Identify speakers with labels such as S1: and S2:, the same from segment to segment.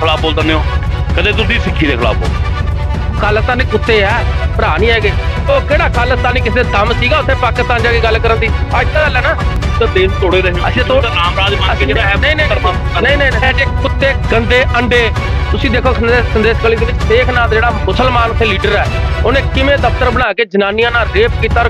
S1: ਖਿਲਾਫ ਬੋਲ ਦਿੰਦੇ ਹੋ? ਕਦੇ ਤੁਸੀਂ ਸਿੱਖੀ ਦੇ ਖਿਲਾਫ ਬੋਲ
S2: ਖਾਲਿਸਤਾਨੀ ਕੁੱਤੇ ਆ ਭਰਾ ਨਹੀਂ ਹੈਗੇ। ਉਹ ਕਿਹੜਾ ਖਾਲਿਸਤਾਨੀ ਕਿਸੇ ਦਮ ਸੀਗਾ ਉੱਥੇ ਪਾਕਿਸਤਾਨ ਜਾ ਕੇ ਗੱਲ ਕਰਨ ਦੀ? ਅੱਜ ਤਾਂ ਗੱਲ ਹੈ ਨਾ।
S1: ਤਾਂ ਦੇਸ਼ ਤੋੜੇ ਰਹੇ ਹੋ।
S2: ਅਸੀਂ ਤੋੜ-
S1: ਨਾਮ ਰਾਜ ਮੰਨ ਕੇ ਜਿਹੜਾ ਹੈ
S2: ਨਹੀਂ ਨਹੀਂ ਨਹੀਂ ਨਹੀਂ ਨਹੀਂ, ਇਹ ਕੁੱਤੇ ਗੰਦੇ ਅੰਡੇ ਤੁਸੀਂ ਦੇਖੋ ਸੰਦੇਸ਼ ਕਲੀ ਦੇ ਵਿੱਚ ਸ਼ੇਖਨਾਥ ਜਿਹੜਾ ਮੁਸਲਮਾਨ ਉੱਥੇ ਲੀਡਰ ਹੈ। ਉਹਨੇ ਕਿਵੇਂ ਦਫ਼ਤਰ ਬਣਾ ਕੇ ਜਨਾਨੀਆਂ ਨਾਲ ਰੇਪ ਕੀਤਾ ਔਰ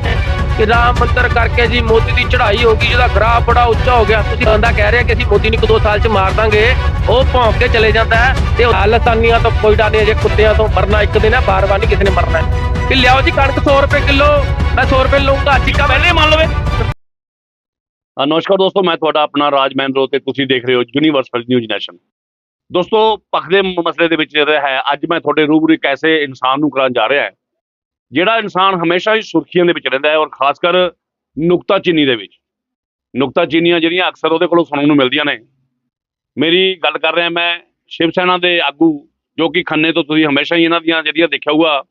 S2: ਕਿ ਰਾਮ ਮੰਦਰ ਕਰਕੇ ਜੀ ਮੋਦੀ ਦੀ ਚੜ੍ਹਾਈ ਹੋ ਗਈ, ਜਿਹਦਾ ਗ੍ਰਾਫ ਬੜਾ ਉੱਚਾ ਹੋ ਗਿਆ। ਤੁਸੀਂ ਬੰਦਾ ਕਹਿ ਰਿਹਾ ਕਿ ਅਸੀਂ ਮੋਦੀ ਨੂੰ ਇੱਕ ਦੋ ਸਾਲ ਚ ਮਾਰ ਦਾਂਗੇ, ਉਹ ਭੌਂਕ ਕੇ ਚਲੇ ਜਾਂਦਾ ਹੈ ਤੇ ਹਾਲਤਾਨੀਆਂ ਤੋਂ ਕੋਈ ਡਰ ਨਹੀਂ ਜੇ ਕੁੱਤਿਆਂ ਤੋਂ ਮਰਨਾ ਇੱਕ ਦਿਨ ਹੈ ਬਾਰ-ਬਾਰ ਨਹੀਂ ਕਿਸੇ ਨੇ ਮਰਨਾ ਕਿ ਲਿਆਓ ਜੀ ਕਣਕ 100 ਰੁਪਏ ਕਿਲੋ, ਮੈਂ 100 ਰੁਪਏ ਲਊਂਗਾ ਚਿੱਕਾ
S1: ਪਹਿਲੇ ਮੰਨ ਲਵੇ ਨਮਸਕਾਰ ਦੋਸਤੋ, ਮੈਂ ਤੁਹਾਡਾ ਆਪਣਾ ਰਾਜ ਮਹਿੰਦਰੋ ਤੇ ਤੁਸੀਂ ਦੇਖ ਰਹੇ ਹੋ ਯੂਨੀਵਰਸਲ ਨਿਊਜ਼ ਨੈਸ਼ਨ ਦੋਸਤੋ ਪਖਦੇ ਮਸਲੇ ਦੇ ਵਿੱਚ ਜਿਹੜਾ ਹੈ, ਅੱਜ ਮੈਂ ਤੁਹਾਡੇ ਰੂਬਰੂ ਇੱਕ ਐਸੇ ਇਨਸਾਨ ਨੂੰ ਕਰਾਂ ਜਾ ਰਿਹਾ ਹੈ ਜਿਹੜਾ ਇਨਸਾਨ ਹਮੇਸ਼ਾ ਹੀ ਸੁਰਖੀਆਂ ਦੇ ਵਿੱਚ ਰਹਿੰਦਾ ਹੈ ਔਰ ਖਾਸ ਕਰ ਨੁਕਤਾਚੀਨੀ ਦੇ ਵਿੱਚ। ਨੁਕਤਾਚੀਨੀਆਂ ਜਿਹੜੀਆਂ ਅਕਸਰ ਉਹਦੇ ਕੋਲੋਂ ਸੁਣਨ ਨੂੰ ਮਿਲਦੀਆਂ ਨੇ। ਮੇਰੀ ਗੱਲ ਕਰ ਰਿਹਾ ਮੈਂ ਸ਼ਿਵ ਸੈਨਾ ਦੇ ਆਗੂ, ਜੋ ਕਿ ਖੰਨੇ ਤੋਂ ਤੁਸੀਂ ਹਮੇਸ਼ਾ ਹੀ ਇਹਨਾਂ ਦੀਆਂ ਜਿਹੜੀਆਂ ਦੇਖਿਆ ਹੋਊਗਾ,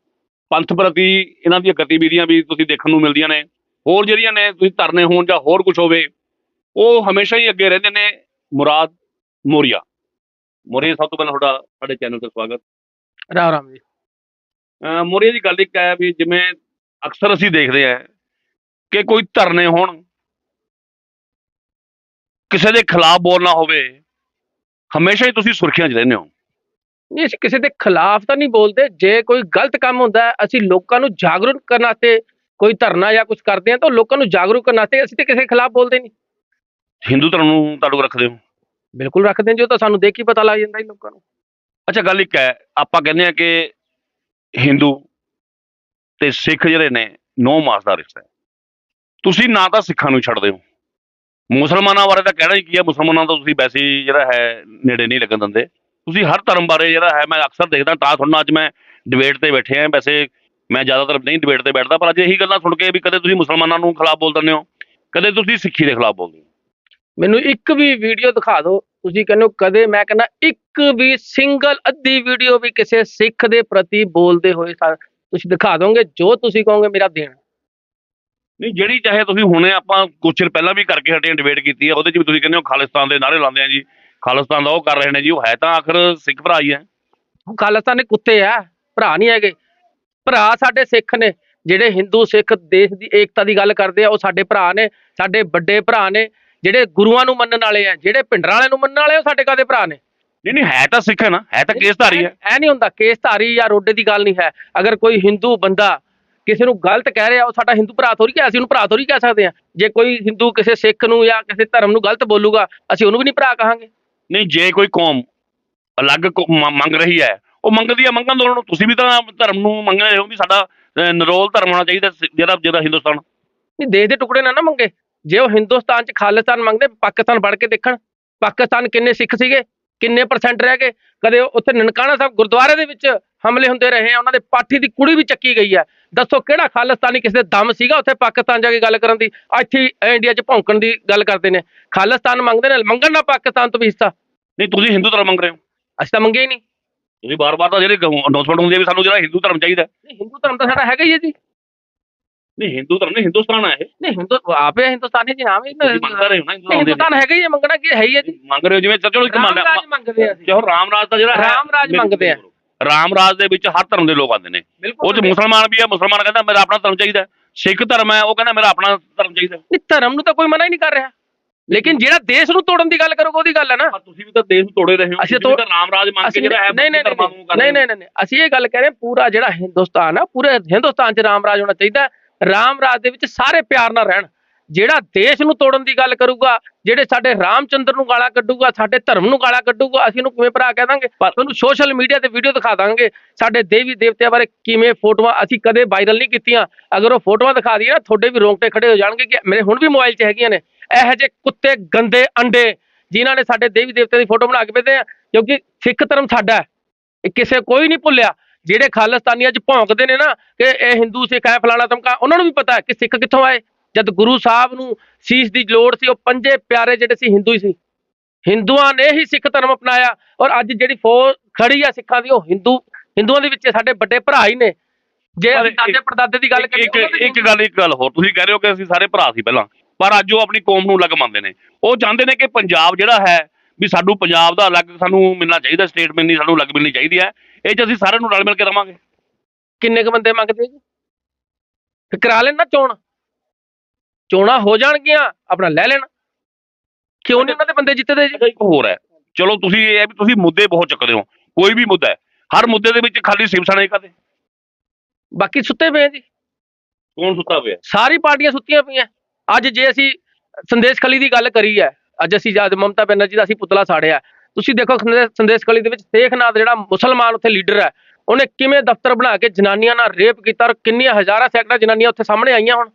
S1: ਪੰਥ ਪ੍ਰਤੀ ਇਹਨਾਂ ਦੀਆਂ ਗਤੀਵਿਧੀਆਂ ਵੀ ਤੁਸੀਂ ਦੇਖਣ ਨੂੰ ਮਿਲਦੀਆਂ ਨੇ। ਹੋਰ ਜਿਹੜੀਆਂ ਨੇ ਤੁਸੀਂ ਧਰਨੇ ਹੋਣ ਜਾਂ ਹੋਰ ਕੁਝ ਹੋਵੇ, ਉਹ ਹਮੇਸ਼ਾ ਹੀ ਅੱਗੇ ਰਹਿੰਦੇ ਨੇ ਮੁਰਾਦ ਮੋਰੀਆ। ਮੋਰੀਆ, ਸਭ ਤੋਂ ਪਹਿਲਾਂ ਤੁਹਾਡਾ ਸਾਡੇ ਚੈਨਲ ਤੇ ਸਵਾਗਤ।
S2: ਰਾਮ ਰਾਮ ਜੀ।
S1: ਮੋਰੀਆ ਦੀ ਗੱਲ ਇੱਕ ਹੈ ਵੀ ਜਿਵੇਂ ਅਕਸਰ ਅਸੀਂ ਦੇਖਦੇ ਆ ਕਿ ਕੋਈ ਧਰਨੇ ਹੋਣ ਕਿਸੇ ਦੇ ਖਿਲਾਫ ਬੋਲਣਾ ਹੋਵੇ ਹਮੇਸ਼ਾ ਹੀ ਤੁਸੀਂ ਸੁਰਖੀਆਂ 'ਚ ਰਹਿੰਦੇ ਹੋ।
S2: ਨਹੀਂ ਅਸੀਂ ਕਿਸੇ ਦੇ ਖਿਲਾਫ ਤਾਂ ਨਹੀਂ ਬੋਲਦੇ। ਜੇ ਕੋਈ ਗਲਤ ਕੰਮ ਹੁੰਦਾ ਅਸੀਂ ਲੋਕਾਂ ਨੂੰ ਜਾਗਰੂਕ ਕਰਨ ਵਾਸਤੇ ਕੋਈ ਧਰਨਾ ਜਾਂ ਕੁਝ ਕਰਦੇ ਹਾਂ ਤਾਂ ਲੋਕਾਂ ਨੂੰ ਜਾਗਰੂਕ ਕਰਨ ਵਾਸਤੇ ਅਸੀਂ ਤੇ ਕਿਸੇ ਖਿਲਾਫ ਬੋਲਦੇ ਨਹੀਂ।
S1: ਹਿੰਦੂ ਧਰਮ ਨੂੰ ਤਾਲੁਕ ਰੱਖਦੇ ਹੋ?
S2: ਬਿਲਕੁਲ ਰੱਖਦੇ ਜੋ ਤਾਂ ਸਾਨੂੰ ਦੇਖ ਹੀ ਪਤਾ ਲੱਗ ਜਾਂਦਾ ਹੀ ਲੋਕਾਂ ਨੂੰ।
S1: ਅੱਛਾ ਗੱਲ ਇੱਕ ਹੈ ਆਪਾਂ ਕਹਿੰਦੇ ਆ ਕਿ ਹਿੰਦੂ ਤੇ ਸਿੱਖ ਜਿਹੜੇ ਨੇ, ਨੌ ਮਾਸ ਦਾ ਰਿਸ਼ਤਾ ਹੈ। ਤੁਸੀਂ ਨਾ ਤਾਂ ਸਿੱਖਾਂ ਨੂੰ ਛੱਡਦੇ ਹੋ। ਮੁਸਲਮਾਨਾਂ ਬਾਰੇ ਤਾਂ ਕਹਿਣਾ ਹੀ ਕੀ ਹੈ, ਮੁਸਲਮਾਨਾਂ ਤੋਂ ਤੁਸੀਂ ਵੈਸੇ ਹੀ ਜਿਹੜਾ ਹੈ, ਨੇੜੇ ਨਹੀਂ ਲੱਗਣ ਦਿੰਦੇ। ਤੁਸੀਂ ਹਰ ਧਰਮ ਬਾਰੇ ਜਿਹੜਾ ਹੈ, ਮੈਂ ਅਕਸਰ ਦੇਖਦਾ, ਤਾਂ ਤੁਹਾਨੂੰ ਅੱਜ ਮੈਂ ਡਿਬੇਟ ਤੇ ਬੈਠੇ ਆ ਵੈਸੇ ਮੈਂ ਜ਼ਿਆਦਾਤਰ ਨਹੀਂ ਡਿਬੇਟ ਤੇ ਬੈਠਦਾ, ਪਰ ਅੱਜ ਇਹੀ ਗੱਲਾਂ ਸੁਣ ਕੇ ਵੀ ਕਦੇ ਤੁਸੀਂ ਮੁਸਲਮਾਨਾਂ ਨੂੰ ਖਿਲਾਫ ਬੋਲ ਦਿੰਦੇ ਹੋ, ਕਦੇ ਤੁਸੀਂ ਸਿੱਖੀ ਦੇ ਖਿਲਾਫ ਬੋਲਦੇ ਹੋ।
S2: ਮੈਨੂੰ ਇੱਕ ਵੀ ਵੀਡੀਓ ਦਿਖਾ ਦਿਓ। ਤੁਸੀਂ ਕਹਿੰਦੇ ਹੋ ਕਦੇ ਮੈਂ ਕਹਿੰਦਾ ਇੱਕ ਵੀ ਸਿੰਗਲ ਅੱਧੀ ਵੀਡੀਓ ਵੀ ਕਿਸੇ ਸਿੱਖ ਦੇ ਪ੍ਰਤੀ ਬੋਲਦੇ ਹੋਏ ਤੁਸੀਂ ਦਿਖਾ ਦੋਗੇ ਜੋ ਤੁਸੀਂ ਕਹੋਗੇ ਮੇਰਾ ਦੇਣ।
S1: ਨਹੀਂ ਜਿਹੜੀ ਚਾਹੇ ਤੁਸੀਂ ਹੁਣੇ ਆਪਾਂ ਕੁਛ ਚਿਰ ਪਹਿਲਾਂ ਵੀ ਕਰਕੇ ਹਟੇ ਡਿਬੇਟ ਕੀਤੀ ਹੈ ਉਹਦੇ 'ਚ ਵੀ ਤੁਸੀਂ ਕਹਿੰਦੇ ਹੋ ਖਾਲਿਸਤਾਨ ਦੇ ਨਾਰੇ ਲਾਉਂਦੇ ਆ ਜੀ। ਖਾਲਿਸਤਾਨ ਦਾ ਉਹ ਕਰ ਰਹੇ ਨੇ ਜੀ ਉਹ ਹੈ ਤਾਂ ਆਖਰ ਸਿੱਖ ਭਰਾ ਹੀ ਹੈ
S2: ਖਾਲਿਸਤਾਨ ਦੇ ਕੁੱਤੇ ਆ ਭਰਾ ਨਹੀਂ ਹੈਗੇ। ਭਰਾ ਸਾਡੇ ਸਿੱਖ ਨੇ ਜਿਹੜੇ ਹਿੰਦੂ ਸਿੱਖ ਦੇਸ਼ ਦੀ ਏਕਤਾ ਦੀ ਗੱਲ ਕਰਦੇ ਆ ਉਹ ਸਾਡੇ ਭਰਾ ਨੇ ਸਾਡੇ ਵੱਡੇ ਭਰਾ ਨੇ। ਜਿਹੜੇ ਗੁਰੂਆਂ ਨੂੰ ਮੰਨਣ ਵਾਲੇ ਆ ਜਿਹੜੇ ਭਿੰਡਰਾਂ ਵਾਲਿਆਂ ਨੂੰ ਮੰਨਣ ਵਾਲੇ ਆ, ਉਹ ਸਾਡੇ ਕਾਦੇ ਭਰਾ ਨੇ?
S1: ਨਹੀਂ ਨਹੀਂ ਹੈ ਤਾਂ ਸਿੱਖ ਹੈ ਨਾ ਹੈ ਤਾਂ ਕੇਸਧਾਰੀ ਹੈ
S2: ਐ ਨਹੀਂ ਹੁੰਦਾ ਕੇਸਧਾਰੀ ਜਾਂ ਰੋਡੇ ਦੀ ਗੱਲ ਨਹੀਂ ਹੈ। ਅਗਰ ਕੋਈ ਹਿੰਦੂ ਬੰਦਾ ਕਿਸੇ ਨੂੰ ਗਲਤ ਕਹਿ ਰਿਹਾ ਉਹ ਸਾਡਾ ਹਿੰਦੂ ਭਰਾ ਥੋੜੀ ਕਿ ਅਸੀਂ ਉਹਨੂੰ ਭਰਾ ਥੋੜੀ ਕਹਿ ਸਕਦੇ ਆ ਜੇ ਕੋਈ ਹਿੰਦੂ ਕਿਸੇ ਸਿੱਖ ਨੂੰ ਜਾਂ ਕਿਸੇ ਧਰਮ ਨੂੰ ਗਲਤ ਬੋਲੂਗਾ ਅਸੀਂ ਉਹਨੂੰ ਵੀ ਨਹੀਂ ਭਰਾ ਕਹਾਂਗੇ।
S1: ਨਹੀਂ ਜੇ ਕੋਈ ਕੌਮ ਅਲੱਗ ਮੰਗ ਰਹੀ ਹੈ ਉਹ ਮੰਗਦੀ ਹੈ ਮੰਗਣ ਦੋ ਤੁਸੀਂ ਵੀ ਤਾਂ ਧਰਮ ਨੂੰ ਮੰਗ ਰਹੇ ਹੋ ਵੀ ਸਾਡਾ ਨਿਰੋਲ ਧਰਮ ਹੋਣਾ ਚਾਹੀਦਾ ਜਿਹੜਾ ਜਿਹੜਾ ਹਿੰਦੁਸਤਾਨ
S2: ਨਹੀਂ ਦੇਸ਼ ਦੇ ਟੁਕੜੇ ਨਾ ਨਾ ਮੰਗੇ। ਜੇ ਉਹ ਹਿੰਦੁਸਤਾਨ ਚ ਖਾਲਿਸਤਾਨ ਮੰਗਦੇ ਪਾਕਿਸਤਾਨ ਵੜ ਕੇ ਦੇਖਣ ਪਾਕਿਸਤਾਨ ਕਿੰਨੇ ਸਿੱਖ ਸੀਗੇ ਕਿੰਨੇ ਪਰਸੈਂਟ ਰਹਿ ਗਏ ਕਦੇ ਉੱਥੇ ਨਨਕਾਣਾ ਸਾਹਿਬ ਗੁਰਦੁਆਰੇ ਦੇ ਵਿੱਚ ਹਮਲੇ ਹੁੰਦੇ ਰਹੇ ਆ ਉਹਨਾਂ ਦੇ ਪਾਠੀ ਦੀ ਕੁੜੀ ਵੀ ਚੱਕੀ ਗਈ ਹੈ ਦੱਸੋ ਕਿਹੜਾ ਖਾਲਿਸਤਾਨੀ ਕਿਸੇ ਦੇ ਦਮ ਸੀਗਾ ਉੱਥੇ ਪਾਕਿਸਤਾਨ ਜਾ ਕੇ ਗੱਲ ਕਰਨ ਦੀ? ਇੱਥੇ ਇੰਡੀਆ 'ਚ ਭੌਂਕਣ ਦੀ ਗੱਲ ਕਰਦੇ ਨੇ। ਖਾਲਿਸਤਾਨ ਮੰਗਦੇ ਨੇ ਮੰਗਣ ਨਾ ਪਾਕਿਸਤਾਨ ਤੋਂ ਵੀ ਹਿੱਸਾ।
S1: ਨਹੀਂ ਤੁਸੀਂ ਹਿੰਦੂ ਧਰਮ ਮੰਗ ਰਹੇ ਹੋ।
S2: ਅਸੀਂ ਤਾਂ ਮੰਗੇ ਹੀ ਨਹੀਂ।
S1: ਤੁਸੀਂ ਬਾਰ-ਬਾਰ ਤਾਂ ਜਿਹੜੇ ਅਨਾਉਂਸਮੈਂਟ ਹੁੰਦੀ ਹੈ ਵੀ ਸਾਨੂੰ ਜਿਹੜਾ ਹਿੰਦੂ ਧਰਮ ਚਾਹੀਦਾ
S2: ਹਿੰਦੂ ਧਰਮ ਤਾਂ ਸਾਡਾ ਹੈਗਾ ਹੀ ਹੈ ਜੀ।
S1: ਨਹੀਂ ਹਿੰਦੂ ਧਰਮ ਨਹੀਂ ਹਿੰਦੁਸਤਾਨ ਹੈ ਇਹ।
S2: ਨਹੀਂ ਹਿੰਦੂ ਆਪੇ ਹਿੰਦੁਸਤਾਨੀ ਜੀ ਨਾਮ ਹੀ
S1: ਤੁਸੀਂ ਮੰਗ ਰਹੇ ਹੋ ਨਾ ਹਿੰਦੂ ਧਰਮ ਦੇ
S2: ਹਿੰਦੁਸਤਾਨ ਹੈਗਾ ਹੀ ਹੈ ਮੰਗਣਾ ਕੀ ਹੈ ਹੀ ਹੈ ਜੀ।
S1: ਮੰਗ ਰਹੇ ਹੋ ਜਿਵੇਂ ਚਲੋ ਇੱਕ ਮੰਨ ਲਿਆ
S2: ਮੰਗਦੇ ਆ
S1: ਜੋ। ਰਾਮ ਰਾਜ ਦਾ ਜਿਹੜਾ ਹੈ
S2: ਰਾਮ ਰਾਜ ਮੰਗਦੇ ਆ।
S1: ਰਾਮ ਰਾਜ ਦੇ ਵਿੱਚ ਹਰ ਧਰਮ ਦੇ ਲੋਕ ਆਉਂਦੇ ਨੇ। ਉਹ ਚ ਮੁਸਲਮਾਨ ਵੀ ਹੈ ਮੁਸਲਮਾਨ ਕਹਿੰਦਾ ਮੇਰਾ ਆਪਣਾ ਧਰਮ ਚਾਹੀਦਾ। ਸਿੱਖ ਧਰਮ ਹੈ ਉਹ ਕਹਿੰਦਾ ਮੇਰਾ ਆਪਣਾ ਧਰਮ ਚਾਹੀਦਾ।
S2: ਨਹੀਂ ਧਰਮ ਨੂੰ ਤਾਂ ਕੋਈ ਮਨਾ ਹੀ ਨਹੀਂ ਕਰ ਰਿਹਾ। ਲੇਕਿਨ ਜਿਹੜਾ ਦੇਸ਼ ਨੂੰ ਤੋੜਨ ਦੀ ਗੱਲ ਕਰੋਗੇ ਉਹਦੀ ਗੱਲ ਹੈ ਨਾ।
S1: ਤੁਸੀਂ ਵੀ ਤਾਂ ਦੇਸ਼ ਨੂੰ ਤੋੜੇ ਰਹੇ ਹੋ।
S2: ਅਸੀਂ
S1: ਵੀ ਤਾਂ ਰਾਮ ਰਾਜ ਮੰਨ ਕੇ ਜਿਹੜਾ ਹੈ
S2: ਨਹੀਂ ਨਹੀਂ ਨਹੀਂ ਨਹੀਂ ਅਸੀਂ ਇਹ ਗੱਲ ਕਹਿ ਰਹੇ ਪੂਰਾ ਜਿਹੜਾ ਹਿੰਦੁਸਤਾਨ ਆ ਪੂਰੇ ਹਿੰਦੁਸਤਾਨ 'ਚ ਰਾਮ ਰਾਜ ਹੋਣਾ ਚਾਹੀਦਾ। ਰਾਮ ਰਾਜ ਦੇ ਵਿੱਚ ਸਾਰੇ ਪਿਆਰ ਨਾਲ ਰਹਿਣ। ਜਿਹੜਾ ਦੇਸ਼ ਨੂੰ ਤੋੜਨ ਦੀ ਗੱਲ ਕਰੂਗਾ, ਜਿਹੜੇ ਸਾਡੇ ਰਾਮਚੰਦਰ ਨੂੰ ਗਾਲਾਂ ਕੱਢੂਗਾ, ਸਾਡੇ ਧਰਮ ਨੂੰ ਗਾਲਾਂ ਕੱਢੂਗਾ, ਅਸੀਂ ਉਹਨੂੰ ਕਿਵੇਂ ਭਰਾ ਕਹਿ ਦਾਂਗੇ? ਪਰ ਤੁਹਾਨੂੰ ਸੋਸ਼ਲ ਮੀਡੀਆ ਤੇ ਵੀਡੀਓ ਦਿਖਾ ਦਾਂਗੇ, ਸਾਡੇ ਦੇਵੀ ਦੇਵਤਿਆਂ ਬਾਰੇ ਕਿਵੇਂ ਫੋਟੋਆਂ ਅਸੀਂ ਕਦੇ ਵਾਇਰਲ ਨਹੀਂ ਕੀਤੀਆਂ। ਅਗਰ ਉਹ ਫੋਟੋਆਂ ਦਿਖਾ ਦਈਏ ਨਾ, ਤੁਹਾਡੇ ਵੀ ਰੋਂਗਟੇ ਖੜੇ ਹੋ ਜਾਣਗੇ ਕਿ ਮੇਰੇ ਹੁਣ ਵੀ ਮੋਬਾਈਲ 'ਚ ਹੈਗੀਆਂ ਨੇ। ਇਹੋ ਜਿਹੇ ਕੁੱਤੇ, ਗੰਦੇ, ਅੰਡੇ, ਜਿਨ੍ਹਾਂ ਨੇ ਸਾਡੇ ਦੇਵੀ ਦੇਵਤਿਆਂ ਦੀ ਫੋਟੋ ਬਣਾ ਕੇ ਭੇਜਦੇ ਆ, ਕਿਉਂਕਿ ਸਿੱਖ ਧਰਮ ਸਾਡਾ ਹੈ। ਕਿਸੇ ਕੋਈ ਨਹੀਂ ਭੁੱਲਿਆ। ਜਿਹੜੇ ਖਾਲਿਸਤਾਨੀਆਂ 'ਚ ਭੌਂਕਦੇ ਨੇ ਨਾ ਕਿ ਇਹ ਹਿੰਦੂ ਸਿੱਖ ਹੈ ਫਲਾਣਾ ਧਮਕਾ ਉਹਨਾਂ ਨੂੰ ਵੀ ਪਤਾ ਕਿ ਸਿੱਖ ਕਿੱਥੋਂ ਆਏ। ਜਦ ਗੁਰੂ ਸਾਹਿਬ ਨੂੰ ਸੀਸ ਦੀ ਲੋੜ ਸੀ ਉਹ ਪੰਜੇ ਪਿਆਰੇ ਜਿਹੜੇ ਸੀ ਹਿੰਦੂ ਹੀ ਸੀ। ਹਿੰਦੂਆਂ ਨੇ ਹੀ ਸਿੱਖ ਧਰਮ ਅਪਣਾਇਆ ਔਰ ਅੱਜ ਜਿਹੜੀ ਫੌਜ ਖੜੀ ਆ ਸਿੱਖਾਂ ਦੀ ਉਹ ਹਿੰਦੂ ਹਿੰਦੂਆਂ ਦੇ ਵਿੱਚ ਸਾਡੇ ਵੱਡੇ ਭਰਾ ਹੀ ਨੇ। ਜੇ ਅਸੀਂ ਦਾਦੇ ਪੜਦਾਦੇ ਦੀ ਗੱਲ ਕਰੀਏ
S1: ਇੱਕ ਗੱਲ ਇੱਕ ਗੱਲ ਹੋਰ ਤੁਸੀਂ ਕਹਿ ਰਹੇ ਹੋ ਕਿ ਅਸੀਂ ਸਾਰੇ ਭਰਾ ਸੀ ਪਹਿਲਾਂ ਪਰ ਅੱਜ ਉਹ ਆਪਣੀ ਕੌਮ ਨੂੰ ਲੱਗ ਮੰਨਦੇ ਨੇ। ਉਹ ਚਾਹੁੰਦੇ ਨੇ ਕਿ ਪੰਜਾਬ ਜਿਹੜਾ ਹੈ ਵੀ ਸਾਨੂੰ ਪੰਜਾਬ ਦਾ ਅਲੱਗ ਸਾਨੂੰ ਮਿਲਣਾ ਚਾਹੀਦਾ ਸਟੇਟ ਮਿਲਣੀ ਸਾਨੂੰ ਅਲੱਗ ਮਿਲਣੀ ਚਾਹੀਦੀ ਹੈ। ਇਹ 'ਚ ਅਸੀਂ ਸਾਰਿਆਂ ਨੂੰ ਰਲ ਮਿਲ ਕੇ ਰਵਾਂਗੇ।
S2: ਕਿੰਨੇ ਕ ਬੰਦੇ ਮੰਗਦੇ ਜੀ? ਫਿਰ ਕਰਾ ਲੈਣ ਚੋਣ। ਚੋਣਾਂ ਹੋ ਜਾਣਗੀਆਂ ਆਪਣਾ ਲੈ ਲੈਣ। ਕਿਉਂ ਨਹੀਂ ਉਹਨਾਂ ਦੇ ਬੰਦੇ ਜਿੱਤਦੇ ਜੀ?
S1: ਇੱਕ ਹੋਰ ਹੈ। ਚਲੋ ਤੁਸੀਂ ਇਹ ਹੈ ਵੀ ਤੁਸੀਂ ਮੁੱਦੇ ਬਹੁਤ ਚੱਕਦੇ ਹੋ। ਕੋਈ ਵੀ ਮੁੱਦਾ ਹੈ। ਹਰ ਮੁੱਦੇ ਦੇ ਵਿੱਚ ਖਾਲੀ ਸਿਵ ਸੈਨਾ ਹੀ ਕਦੇ
S2: ਬਾਕੀ ਸੁੱਤੇ ਪਏ ਜੀ।
S1: ਕੌਣ ਸੁੱਤਾ ਪਿਆ?
S2: ਸਾਰੀ ਪਾਰਟੀਆਂ ਸੁੱਤੀਆਂ ਪਈਆਂ। ਅੱਜ ਜੇ ਅਸੀਂ ਸੰਦੇਸ਼ ਖਲੀ ਦੀ ਗੱਲ ਕਰੀ ਹੈ ਅੱਜ ਅਸੀਂ ਜਦ ਮਮਤਾ ਬੈਨਰਜੀ ਦਾ ਅਸੀਂ ਪੁਤਲਾ ਸਾੜਿਆ ਤੁਸੀਂ ਦੇਖੋ ਸੰਦੇ- ਸੰਦੇਸ਼ ਖਲੀ ਦੇ ਵਿੱਚ ਸੇਖਨਾਥ ਜਿਹੜਾ ਮੁਸਲਮਾਨ ਉੱਥੇ ਲੀਡਰ ਹੈ ਉਹਨੇ ਕਿਵੇਂ ਦਫ਼ਤਰ ਬਣਾ ਕੇ ਜਨਾਨੀਆਂ ਨਾਲ ਰੇਪ ਕੀਤਾ ਔਰ ਕਿੰਨੀਆਂ ਹਜ਼ਾਰਾਂ ਸੈਕਟਰਾਂ ਜਨਾਨੀਆਂ ਉੱਥੇ ਸਾਹਮਣੇ ਆਈਆਂ ਹੁਣ?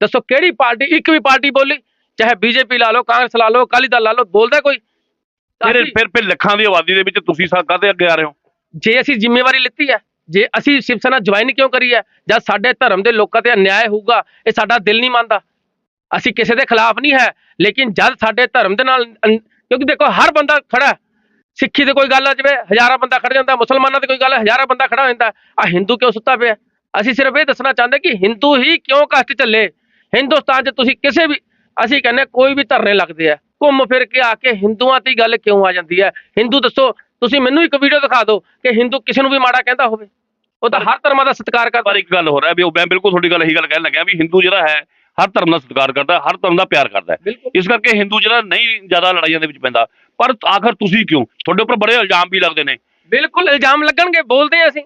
S2: ਦੱਸੋ ਕਿਹੜੀ ਪਾਰਟੀ ਇੱਕ ਵੀ ਪਾਰਟੀ ਬੋਲੀ ਚਾਹੇ ਬੀਜੇਪੀ ਲਾ ਲਓ ਕਾਂਗਰਸ ਲਾ ਲਓ ਅਕਾਲੀ ਦਲ ਲਾ ਲਓ ਬੋਲਦਾ ਕੋਈ?
S1: ਫਿਰ ਫਿਰ ਫਿਰ ਲੱਖਾਂ ਦੀ ਆਬਾਦੀ ਦੇ ਵਿੱਚ ਤੁਸੀਂ ਸਾ ਕਾਹਦੇ ਅੱਗੇ ਆ ਰਹੇ ਹੋ?
S2: ਜੇ ਅਸੀਂ ਜ਼ਿੰਮੇਵਾਰੀ ਲਿੱਤੀ ਹੈ ਜੇ ਅਸੀਂ ਸ਼ਿਵ ਸੈਨਾ ਜੁਆਇਨ ਕਿਉਂ ਕਰੀ ਹੈ ਜਦ ਸਾਡੇ ਧਰਮ ਦੇ ਲੋਕਾਂ ਤੇ ਅਨਿਆਏ ਹੋਊਗਾ ਇਹ ਸਾਡਾ ਦਿਲ ਨਹੀਂ ਮੰਨਦਾ। ਅਸੀਂ ਕਿਸੇ ਦੇ ਖਿਲਾਫ ਨਹੀਂ ਹੈ ਲੇਕਿਨ ਜਦ ਸਾਡੇ ਧਰਮ ਦੇ ਨਾਲ ਕਿਉਂਕਿ ਦੇਖੋ ਹਰ ਬੰਦਾ ਖੜਾ ਸਿੱਖੀ ਤੇ ਕੋਈ ਗੱਲ ਆ, ਜਿਵੇਂ ਹਜ਼ਾਰਾਂ ਬੰਦਾ ਖੜ ਜਾਂਦਾ, ਮੁਸਲਮਾਨਾਂ ਤੇ ਕੋਈ ਗੱਲ ਹਜ਼ਾਰਾਂ ਬੰਦਾ ਖੜਾ ਹੋ ਜਾਂਦਾ। ਆ ਹਿੰਦੂ ਕਿਉਂ ਸੁੱਤਾ ਪਿਆ? ਅਸੀਂ ਸਿਰਫ ਇਹ ਦੱਸਣਾ ਚਾਹੁੰਦੇ ਕਿ ਹਿੰਦੂ ਹੀ ਕਿਉਂ ਕਸ਼ਟ ਚੱਲੇ? ਹਿੰਦੁਸਤਾਨ 'ਚ ਤੁਸੀਂ ਕਿਸੇ ਵੀ, ਅਸੀਂ ਕਹਿੰਦੇ ਕੋਈ ਵੀ ਧਰਨੇ ਲੱਗਦੇ ਆ। ਘੁੰਮ ਫਿਰ ਕੇ ਆ ਕੇ ਹਿੰਦੂਆਂ ਦੀ ਗੱਲ ਕਿਉਂ ਆ ਜਾਂਦੀ ਹੈ ਹਿੰਦੂ ਦੱਸੋ, ਤੁਸੀਂ ਮੈਨੂੰ ਇੱਕ ਵੀਡੀਓ ਦਿਖਾ ਦਿਓ ਕਿ ਹਿੰਦੂ ਕਿਸੇ ਨੂੰ ਵੀ ਮਾੜਾ ਕਹਿੰਦਾ ਹੋਵੇ। ਉਹ ਤਾਂ ਹਰ ਧਰਮਾਂ ਦਾ ਸਤਿਕਾਰ ਕਰਦਾ।
S1: ਪਰ ਇੱਕ ਗੱਲ ਹੋ ਰਿਹਾ ਵੀ ਉਹ ਮੈਂ ਬਿਲਕੁਲ ਤੁਹਾਡੀ ਗੱਲ ਇਹੀ ਗੱਲ ਕਹਿਣ ਲੱਗਿਆ ਵੀ ਹਿੰਦੂ ਜਿਹੜਾ ਹੈ ਹਰ ਧਰਮ ਦਾ ਸਤਿਕਾਰ ਕਰਦਾ ਹਰ ਧਰਮ ਦਾ ਪਿਆਰ ਕਰਦਾ ਇਸ ਕਰਕੇ ਹਿੰਦੂ ਜਿਹੜਾ ਨਹੀਂ ਜ਼ਿਆਦਾ ਲੜਾਈਆਂ ਦੇ ਵਿੱਚ ਪੈਂਦਾ। ਪਰ ਆਖਰ ਤੁਸੀਂ ਕਿਉਂ? ਤੁਹਾਡੇ ਉੱਪਰ ਬੜੇ ਇਲਜ਼ਾਮ ਵੀ ਲੱਗਦੇ ਨੇ।
S2: ਬਿਲਕੁਲ ਇਲਜ਼ਾਮ ਲੱਗਣਗੇ ਬੋਲਦੇ ਹਾਂ ਅਸੀਂ।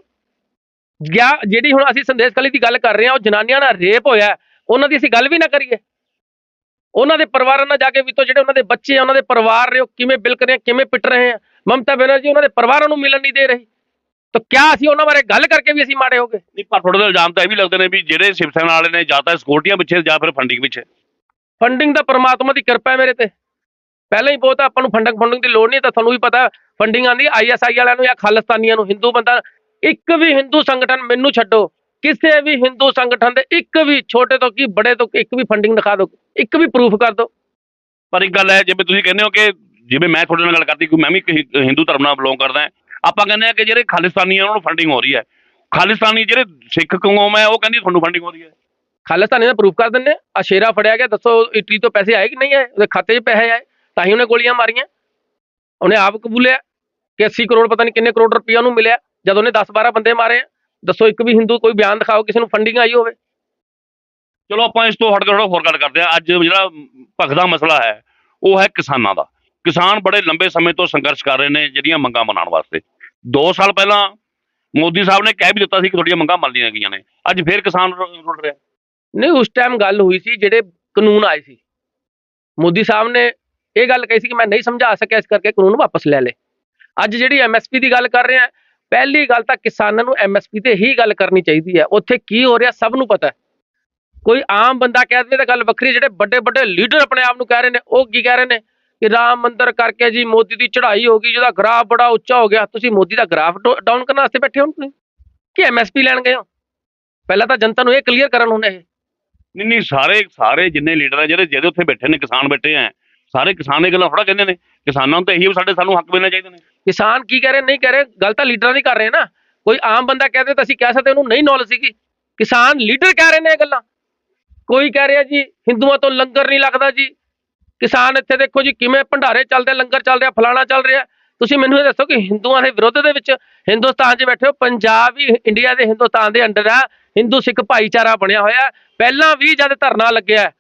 S2: ਗਿਆ ਜਿਹੜੀ ਹੁਣ ਅਸੀਂ ਸੰਦੇਸ਼ ਕਲੀ ਦੀ ਗੱਲ ਕਰ ਰਹੇ ਹਾਂ ਉਹ ਜਨਾਨੀਆਂ ਨਾਲ ਰੇਪ ਹੋਇਆ ਉਹਨਾਂ ਦੀ ਅਸੀਂ ਗੱਲ ਵੀ ਨਾ ਕਰੀਏ। ਉਹਨਾਂ ਦੇ ਪਰਿਵਾਰਾਂ ਨਾਲ ਜਾ ਕੇ ਵੀ ਤੋਂ ਜਿਹੜੇ ਉਹਨਾਂ ਦੇ ਬੱਚੇ ਆ ਉਹਨਾਂ ਦੇ ਪਰਿਵਾਰ ਨੇ ਉਹ ਕਿਵੇਂ ਬਿਲਕ ਰਹੇ ਆ, ਕਿਵੇਂ ਪਿੱਟ ਰਹੇ ਆ। ਮਮਤਾ ਬੈਨਰਜੀ ਉਹਨਾਂ ਦੇ ਪਰਿਵਾਰਾਂ ਨੂੰ ਮਿਲਣ ਨਹੀਂ ਦੇ ਰਹੀ। ਤਾਂ ਕਿਆ ਅਸੀਂ ਉਹਨਾਂ ਬਾਰੇ ਗੱਲ ਕਰਕੇ ਵੀ ਅਸੀਂ ਮਾੜੇ ਹੋ ਗਏ?
S1: ਨਹੀਂ ਪਰ ਤੁਹਾਡੇ ਦੇ ਇਲਜ਼ਾਮ ਤਾਂ ਇਹ ਵੀ ਲੱਗਦੇ ਨੇ ਵੀ ਜਿਹੜੇ ਸ਼ਿਵ ਸੈਨਾ ਵਾਲੇ ਨੇ ਜਾਂ ਤਾਂ ਸਿਕਿਉਰਟੀਆਂ ਪਿੱਛੇ ਜਾਂ ਫਿਰ ਫੰਡਿੰਗ ਪਿੱਛੇ।
S2: ਫੰਡਿੰਗ ਦਾ ਪਰਮਾਤਮਾ ਦੀ ਕਿਰਪਾ ਹੈ ਮੇਰੇ ਤੇ। ਪਹਿਲਾਂ ਹੀ ਬਹੁਤ ਆਪਾਂ ਨੂੰ ਫੰਡਿੰਗ ਫੰਡਿੰਗ ਦੀ ਲੋੜ ਨਹੀਂ ਤਾਂ ਤੁਹਾਨੂੰ ਵੀ ਪਤਾ ਫੰਡਿੰਗ ਆਂਦੀ ਆਈਐਸਆਈ ਵਾਲਿਆਂ ਨੂੰ ਜਾਂ ਖਾਲਿਸਤਾਨੀਆਂ ਨੂੰ ਹਿੰਦੂ ਬੰਦਾ ਇੱਕ ਵੀ ਹਿੰਦੂ ਸੰਗਠਨ ਮੈਨੂੰ ਛੱਡੋ। ਕਿਸੇ ਵੀ ਹਿੰਦੂ ਸੰਗਠਨ ਦੇ ਇੱਕ ਵੀ ਛੋਟੇ ਤੋਂ ਕੀ ਬੜੇ ਤੋਂ ਇੱਕ ਵੀ ਫੰਡਿੰਗ ਦਿਖਾ ਦਿਓ ਇੱਕ ਵੀ ਪ੍ਰੂਫ ਕਰ ਦਿਓ।
S1: ਪਰ ਇੱਕ ਗੱਲ ਹੈ ਜਿਵੇਂ ਤੁਸੀਂ ਕਹਿੰਦੇ ਹੋ ਕਿ ਜਿਵੇਂ ਮੈਂ ਤੁਹਾਡੇ ਨਾਲ ਗੱਲ ਕਰਦੀ ਕਿ ਮੈਂ ਵੀ ਇੱਕ ਹਿੰਦੂ ਧਰਮ ਨਾਲ ਬਿਲੋਂਗ ਕਰਦਾ ਹਾਂ ਆਪਾਂ ਕਹਿੰਦੇ ਆ ਕਿ ਜਿਹੜੇ ਖਾਲਿਸਤਾਨੀ ਆ ਉਹਨਾਂ ਨੂੰ ਫੰਡਿੰਗ ਹੋ ਰਹੀ ਹੈ। ਖਾਲਿਸਤਾਨੀ ਜਿਹੜੇ ਸਿੱਖ ਕੌਮ ਹੈ ਉਹ ਕਹਿੰਦੀ ਤੁਹਾਨੂੰ ਫੰਡਿੰਗ ਹੋ ਰਹੀ ਹੈ।
S2: ਖਾਲਿਸਤਾਨੀ ਦਾ ਪ੍ਰੂਫ ਕਰ ਦਿੰਦੇ ਆ। ਸ਼ੇਰਾ ਫੜਿਆ ਗਿਆ ਦੱਸੋ ਇਟਲੀ ਤੋਂ ਪੈਸੇ ਆਏ ਕਿ ਨਹੀਂ ਆਏ? ਉਹਦੇ ਖਾਤੇ 'ਚ ਪੈਸੇ ਆਏ ਤਾਂ ਹੀ ਉਹਨੇ ਗੋਲੀਆਂ ਮਾਰੀਆਂ। ਉਹਨੇ ਆਪ ਕਬੂਲਿਆ ਕਿ 80 ਕਰੋੜ ਪਤਾ ਨਹੀਂ ਕਿੰਨੇ ਕਰੋੜ ਰੁਪਈਆ ਉਹਨੂੰ ਮਿਲਿਆ। ਜਦ ਉਹਨੇ 10 12 ਬੰਦੇ ਮਾਰੇ ਆ ਦੱਸੋ ਇੱਕ ਵੀ ਹਿੰਦੂ ਕੋਈ ਬਿਆਨ ਦਿਖਾਓ ਕਿਸੇ ਨੂੰ ਫੰਡਿੰਗ ਆਈ ਹੋਵੇ।
S1: ਚਲੋ ਆਪਾਂ ਇਸ ਤੋਂ ਹਟ ਕੇ ਥੋੜਾ ਹੋਰ ਗੱਲ ਕਰਦੇ ਹਾਂ। ਅੱਜ ਜਿਹੜਾ ਭਖਦਾ ਮਸਲਾ ਹੈ ਉਹ ਹੈ ਕਿਸਾਨਾਂ ਦਾ। ਕਿਸਾਨ ਬੜੇ ਲੰਬੇ ਸਮੇਂ ਤੋਂ ਸੰਘਰਸ਼ ਕਰ ਰਹੇ ਨੇ ਜਿਹੜੀਆਂ ਮੰਗਾਂ ਮਨਾਉਣ ਵਾਸਤੇ। 2 ਸਾਲ ਪਹਿਲਾਂ ਮੋਦੀ ਸਾਹਿਬ ਨੇ ਕਹਿ ਵੀ ਦਿੱਤਾ ਸੀ ਕਿ ਤੁਹਾਡੀਆਂ ਮੰਗਾਂ ਮੰਨ ਲਈਆਂ ਗਈਆਂ ਨੇ। ਅੱਜ ਫੇਰ ਕਿਸਾਨ ਰੁੱਟ ਰਿਹਾ।
S2: ਨਹੀਂ, ਉਸ ਟਾਈਮ ਗੱਲ ਹੋਈ ਸੀ, ਜਿਹੜੇ ਕਾਨੂੰਨ ਆਏ ਸੀ। ਮੋਦੀ ਸਾਹਿਬ ਨੇ ਇਹ ਗੱਲ ਕਹੀ ਸੀ ਕਿ ਮੈਂ ਨਹੀਂ ਸਮਝਾ ਸਕਿਆ ਇਸ ਕਰਕੇ ਕਾਨੂੰਨ ਵਾਪਸ ਲੈ ਲੇ ਅੱਜ ਜਿਹੜੀ ਐਮਐਸਪੀ ਦੀ ਗੱਲ ਕਰ ਰਹੇ ਆ, ਪਹਿਲੀ ਗੱਲ ਤਾਂ ਕਿਸਾਨਾਂ ਨੂੰ ਐਮਐਸਪੀ ਤੇ ਹੀ ਗੱਲ ਕਰਨੀ ਚਾਹੀਦੀ ਹੈ ਉੱਥੇ ਕੀ ਹੋ ਰਿਹਾ, ਸਭ ਨੂੰ ਪਤਾ। ਹੈ ਕੋਈ ਆਮ ਬੰਦਾ ਕਹਿ ਦੇਵੇ ਤਾਂ ਗੱਲ ਵੱਖਰੀ ਜਿਹੜੇ ਵੱਡੇ ਵੱਡੇ ਲੀਡਰ ਆਪਣੇ ਆਪ ਨੂੰ ਕਹਿ ਰਹੇ ਨੇ, ਉਹ ਕੀ ਕਹਿ ਰਹੇ ਨੇ? ਕਿ ਰਾਮ ਮੰਦਰ ਕਰਕੇ ਜੀ ਮੋਦੀ ਦੀ ਚੜ੍ਹਾਈ ਹੋ ਗਈ ਜਿਹਦਾ ਗ੍ਰਾਫ ਬੜਾ ਉੱਚਾ ਹੋ ਗਿਆ। ਤੁਸੀਂ ਮੋਦੀ ਦਾ ਗ੍ਰਾਫ ਡਾਊਨ ਕਰਨ ਵਾਸਤੇ ਬੈਠੇ ਹੋ ਤੁਸੀਂ? ਕਿ ਐਮਐਸਪੀ ਲੈਣ ਗਏ ਹੋ? ਪਹਿਲਾਂ ਤਾਂ ਜਨਤਾ ਨੂੰ ਇਹ ਕਲੀਅਰ ਕਰਨ ਹੁਣ ਇਹ
S1: ਨਹੀਂ ਨਹੀਂ ਸਾਰੇ ਸਾਰੇ ਜਿੰਨੇ ਲੀਡਰ ਆ ਜਿਹੜੇ ਜਿਹਦੇ ਉੱਥੇ ਬੈਠੇ ਨੇ ਕਿਸਾਨ ਬੈਠੇ ਆ ਸਾਰੇ ਕਿਸਾਨ ਇਹ ਗੱਲਾਂ ਥੋੜਾ ਕਹਿੰਦੇ ਨੇ। ਕਿਸਾਨਾਂ ਨੂੰ ਤਾਂ ਇਹੀ ਸਾਡੇ ਸਾਨੂੰ ਹੱਕ ਮਿਲਣੇ ਚਾਹੀਦੇ ਨੇ।
S2: ਕਿਸਾਨ ਕੀ ਕਹਿ ਰਹੇ ਨਹੀਂ ਕਹਿ ਰਹੇ ਗੱਲ ਤਾਂ ਲੀਡਰਾਂ ਦੀ ਕਰ ਰਹੇ ਨਾ। ਕੋਈ ਆਮ ਬੰਦਾ ਕਹਦੇ ਤਾਂ ਅਸੀਂ ਕਹਿ ਸਕਦੇ ਉਹਨੂੰ ਨਹੀਂ ਨੌਲੇਜ ਸੀਗੀ। ਕਿਸਾਨ ਲੀਡਰ ਕਹਿ ਰਹੇ ਨੇ ਇਹ ਗੱਲਾਂ। ਕੋਈ ਕਹਿ ਰਿਹਾ ਜੀ ਹਿੰਦੂਆਂ ਤੋਂ ਲੰਗਰ ਨਹੀਂ ਲੱਗਦਾ ਜੀ। ਕਿਸਾਨ ਇੱਥੇ ਦੇਖੋ ਜੀ ਕਿਵੇਂ ਭੰਡਾਰੇ ਚੱਲਦੇ, ਲੰਗਰ ਚੱਲ ਰਿਹਾ, ਫਲਾਣਾ ਚੱਲ ਰਿਹਾ। ਤੁਸੀਂ ਮੈਨੂੰ ਇਹ ਦੱਸੋ ਕਿ ਹਿੰਦੂਆਂ ਦੇ ਵਿਰੋਧ ਦੇ ਵਿੱਚ ਹਿੰਦੁਸਤਾਨ 'ਚ ਬੈਠੇ ਹੋ, ਪੰਜਾਬ ਵੀ ਇੰਡੀਆ ਦੇ ਹਿੰਦੁਸਤਾਨ ਦੇ ਅੰਡਰ ਆ, ਹਿੰਦੂ ਸਿੱਖ ਭਾਈਚਾਰਾ ਬਣਿਆ ਹੋਇਆ ਪਹਿਲਾਂ ਵੀ ਜਦ ਧਰਨਾ ਲੱਗਿਆ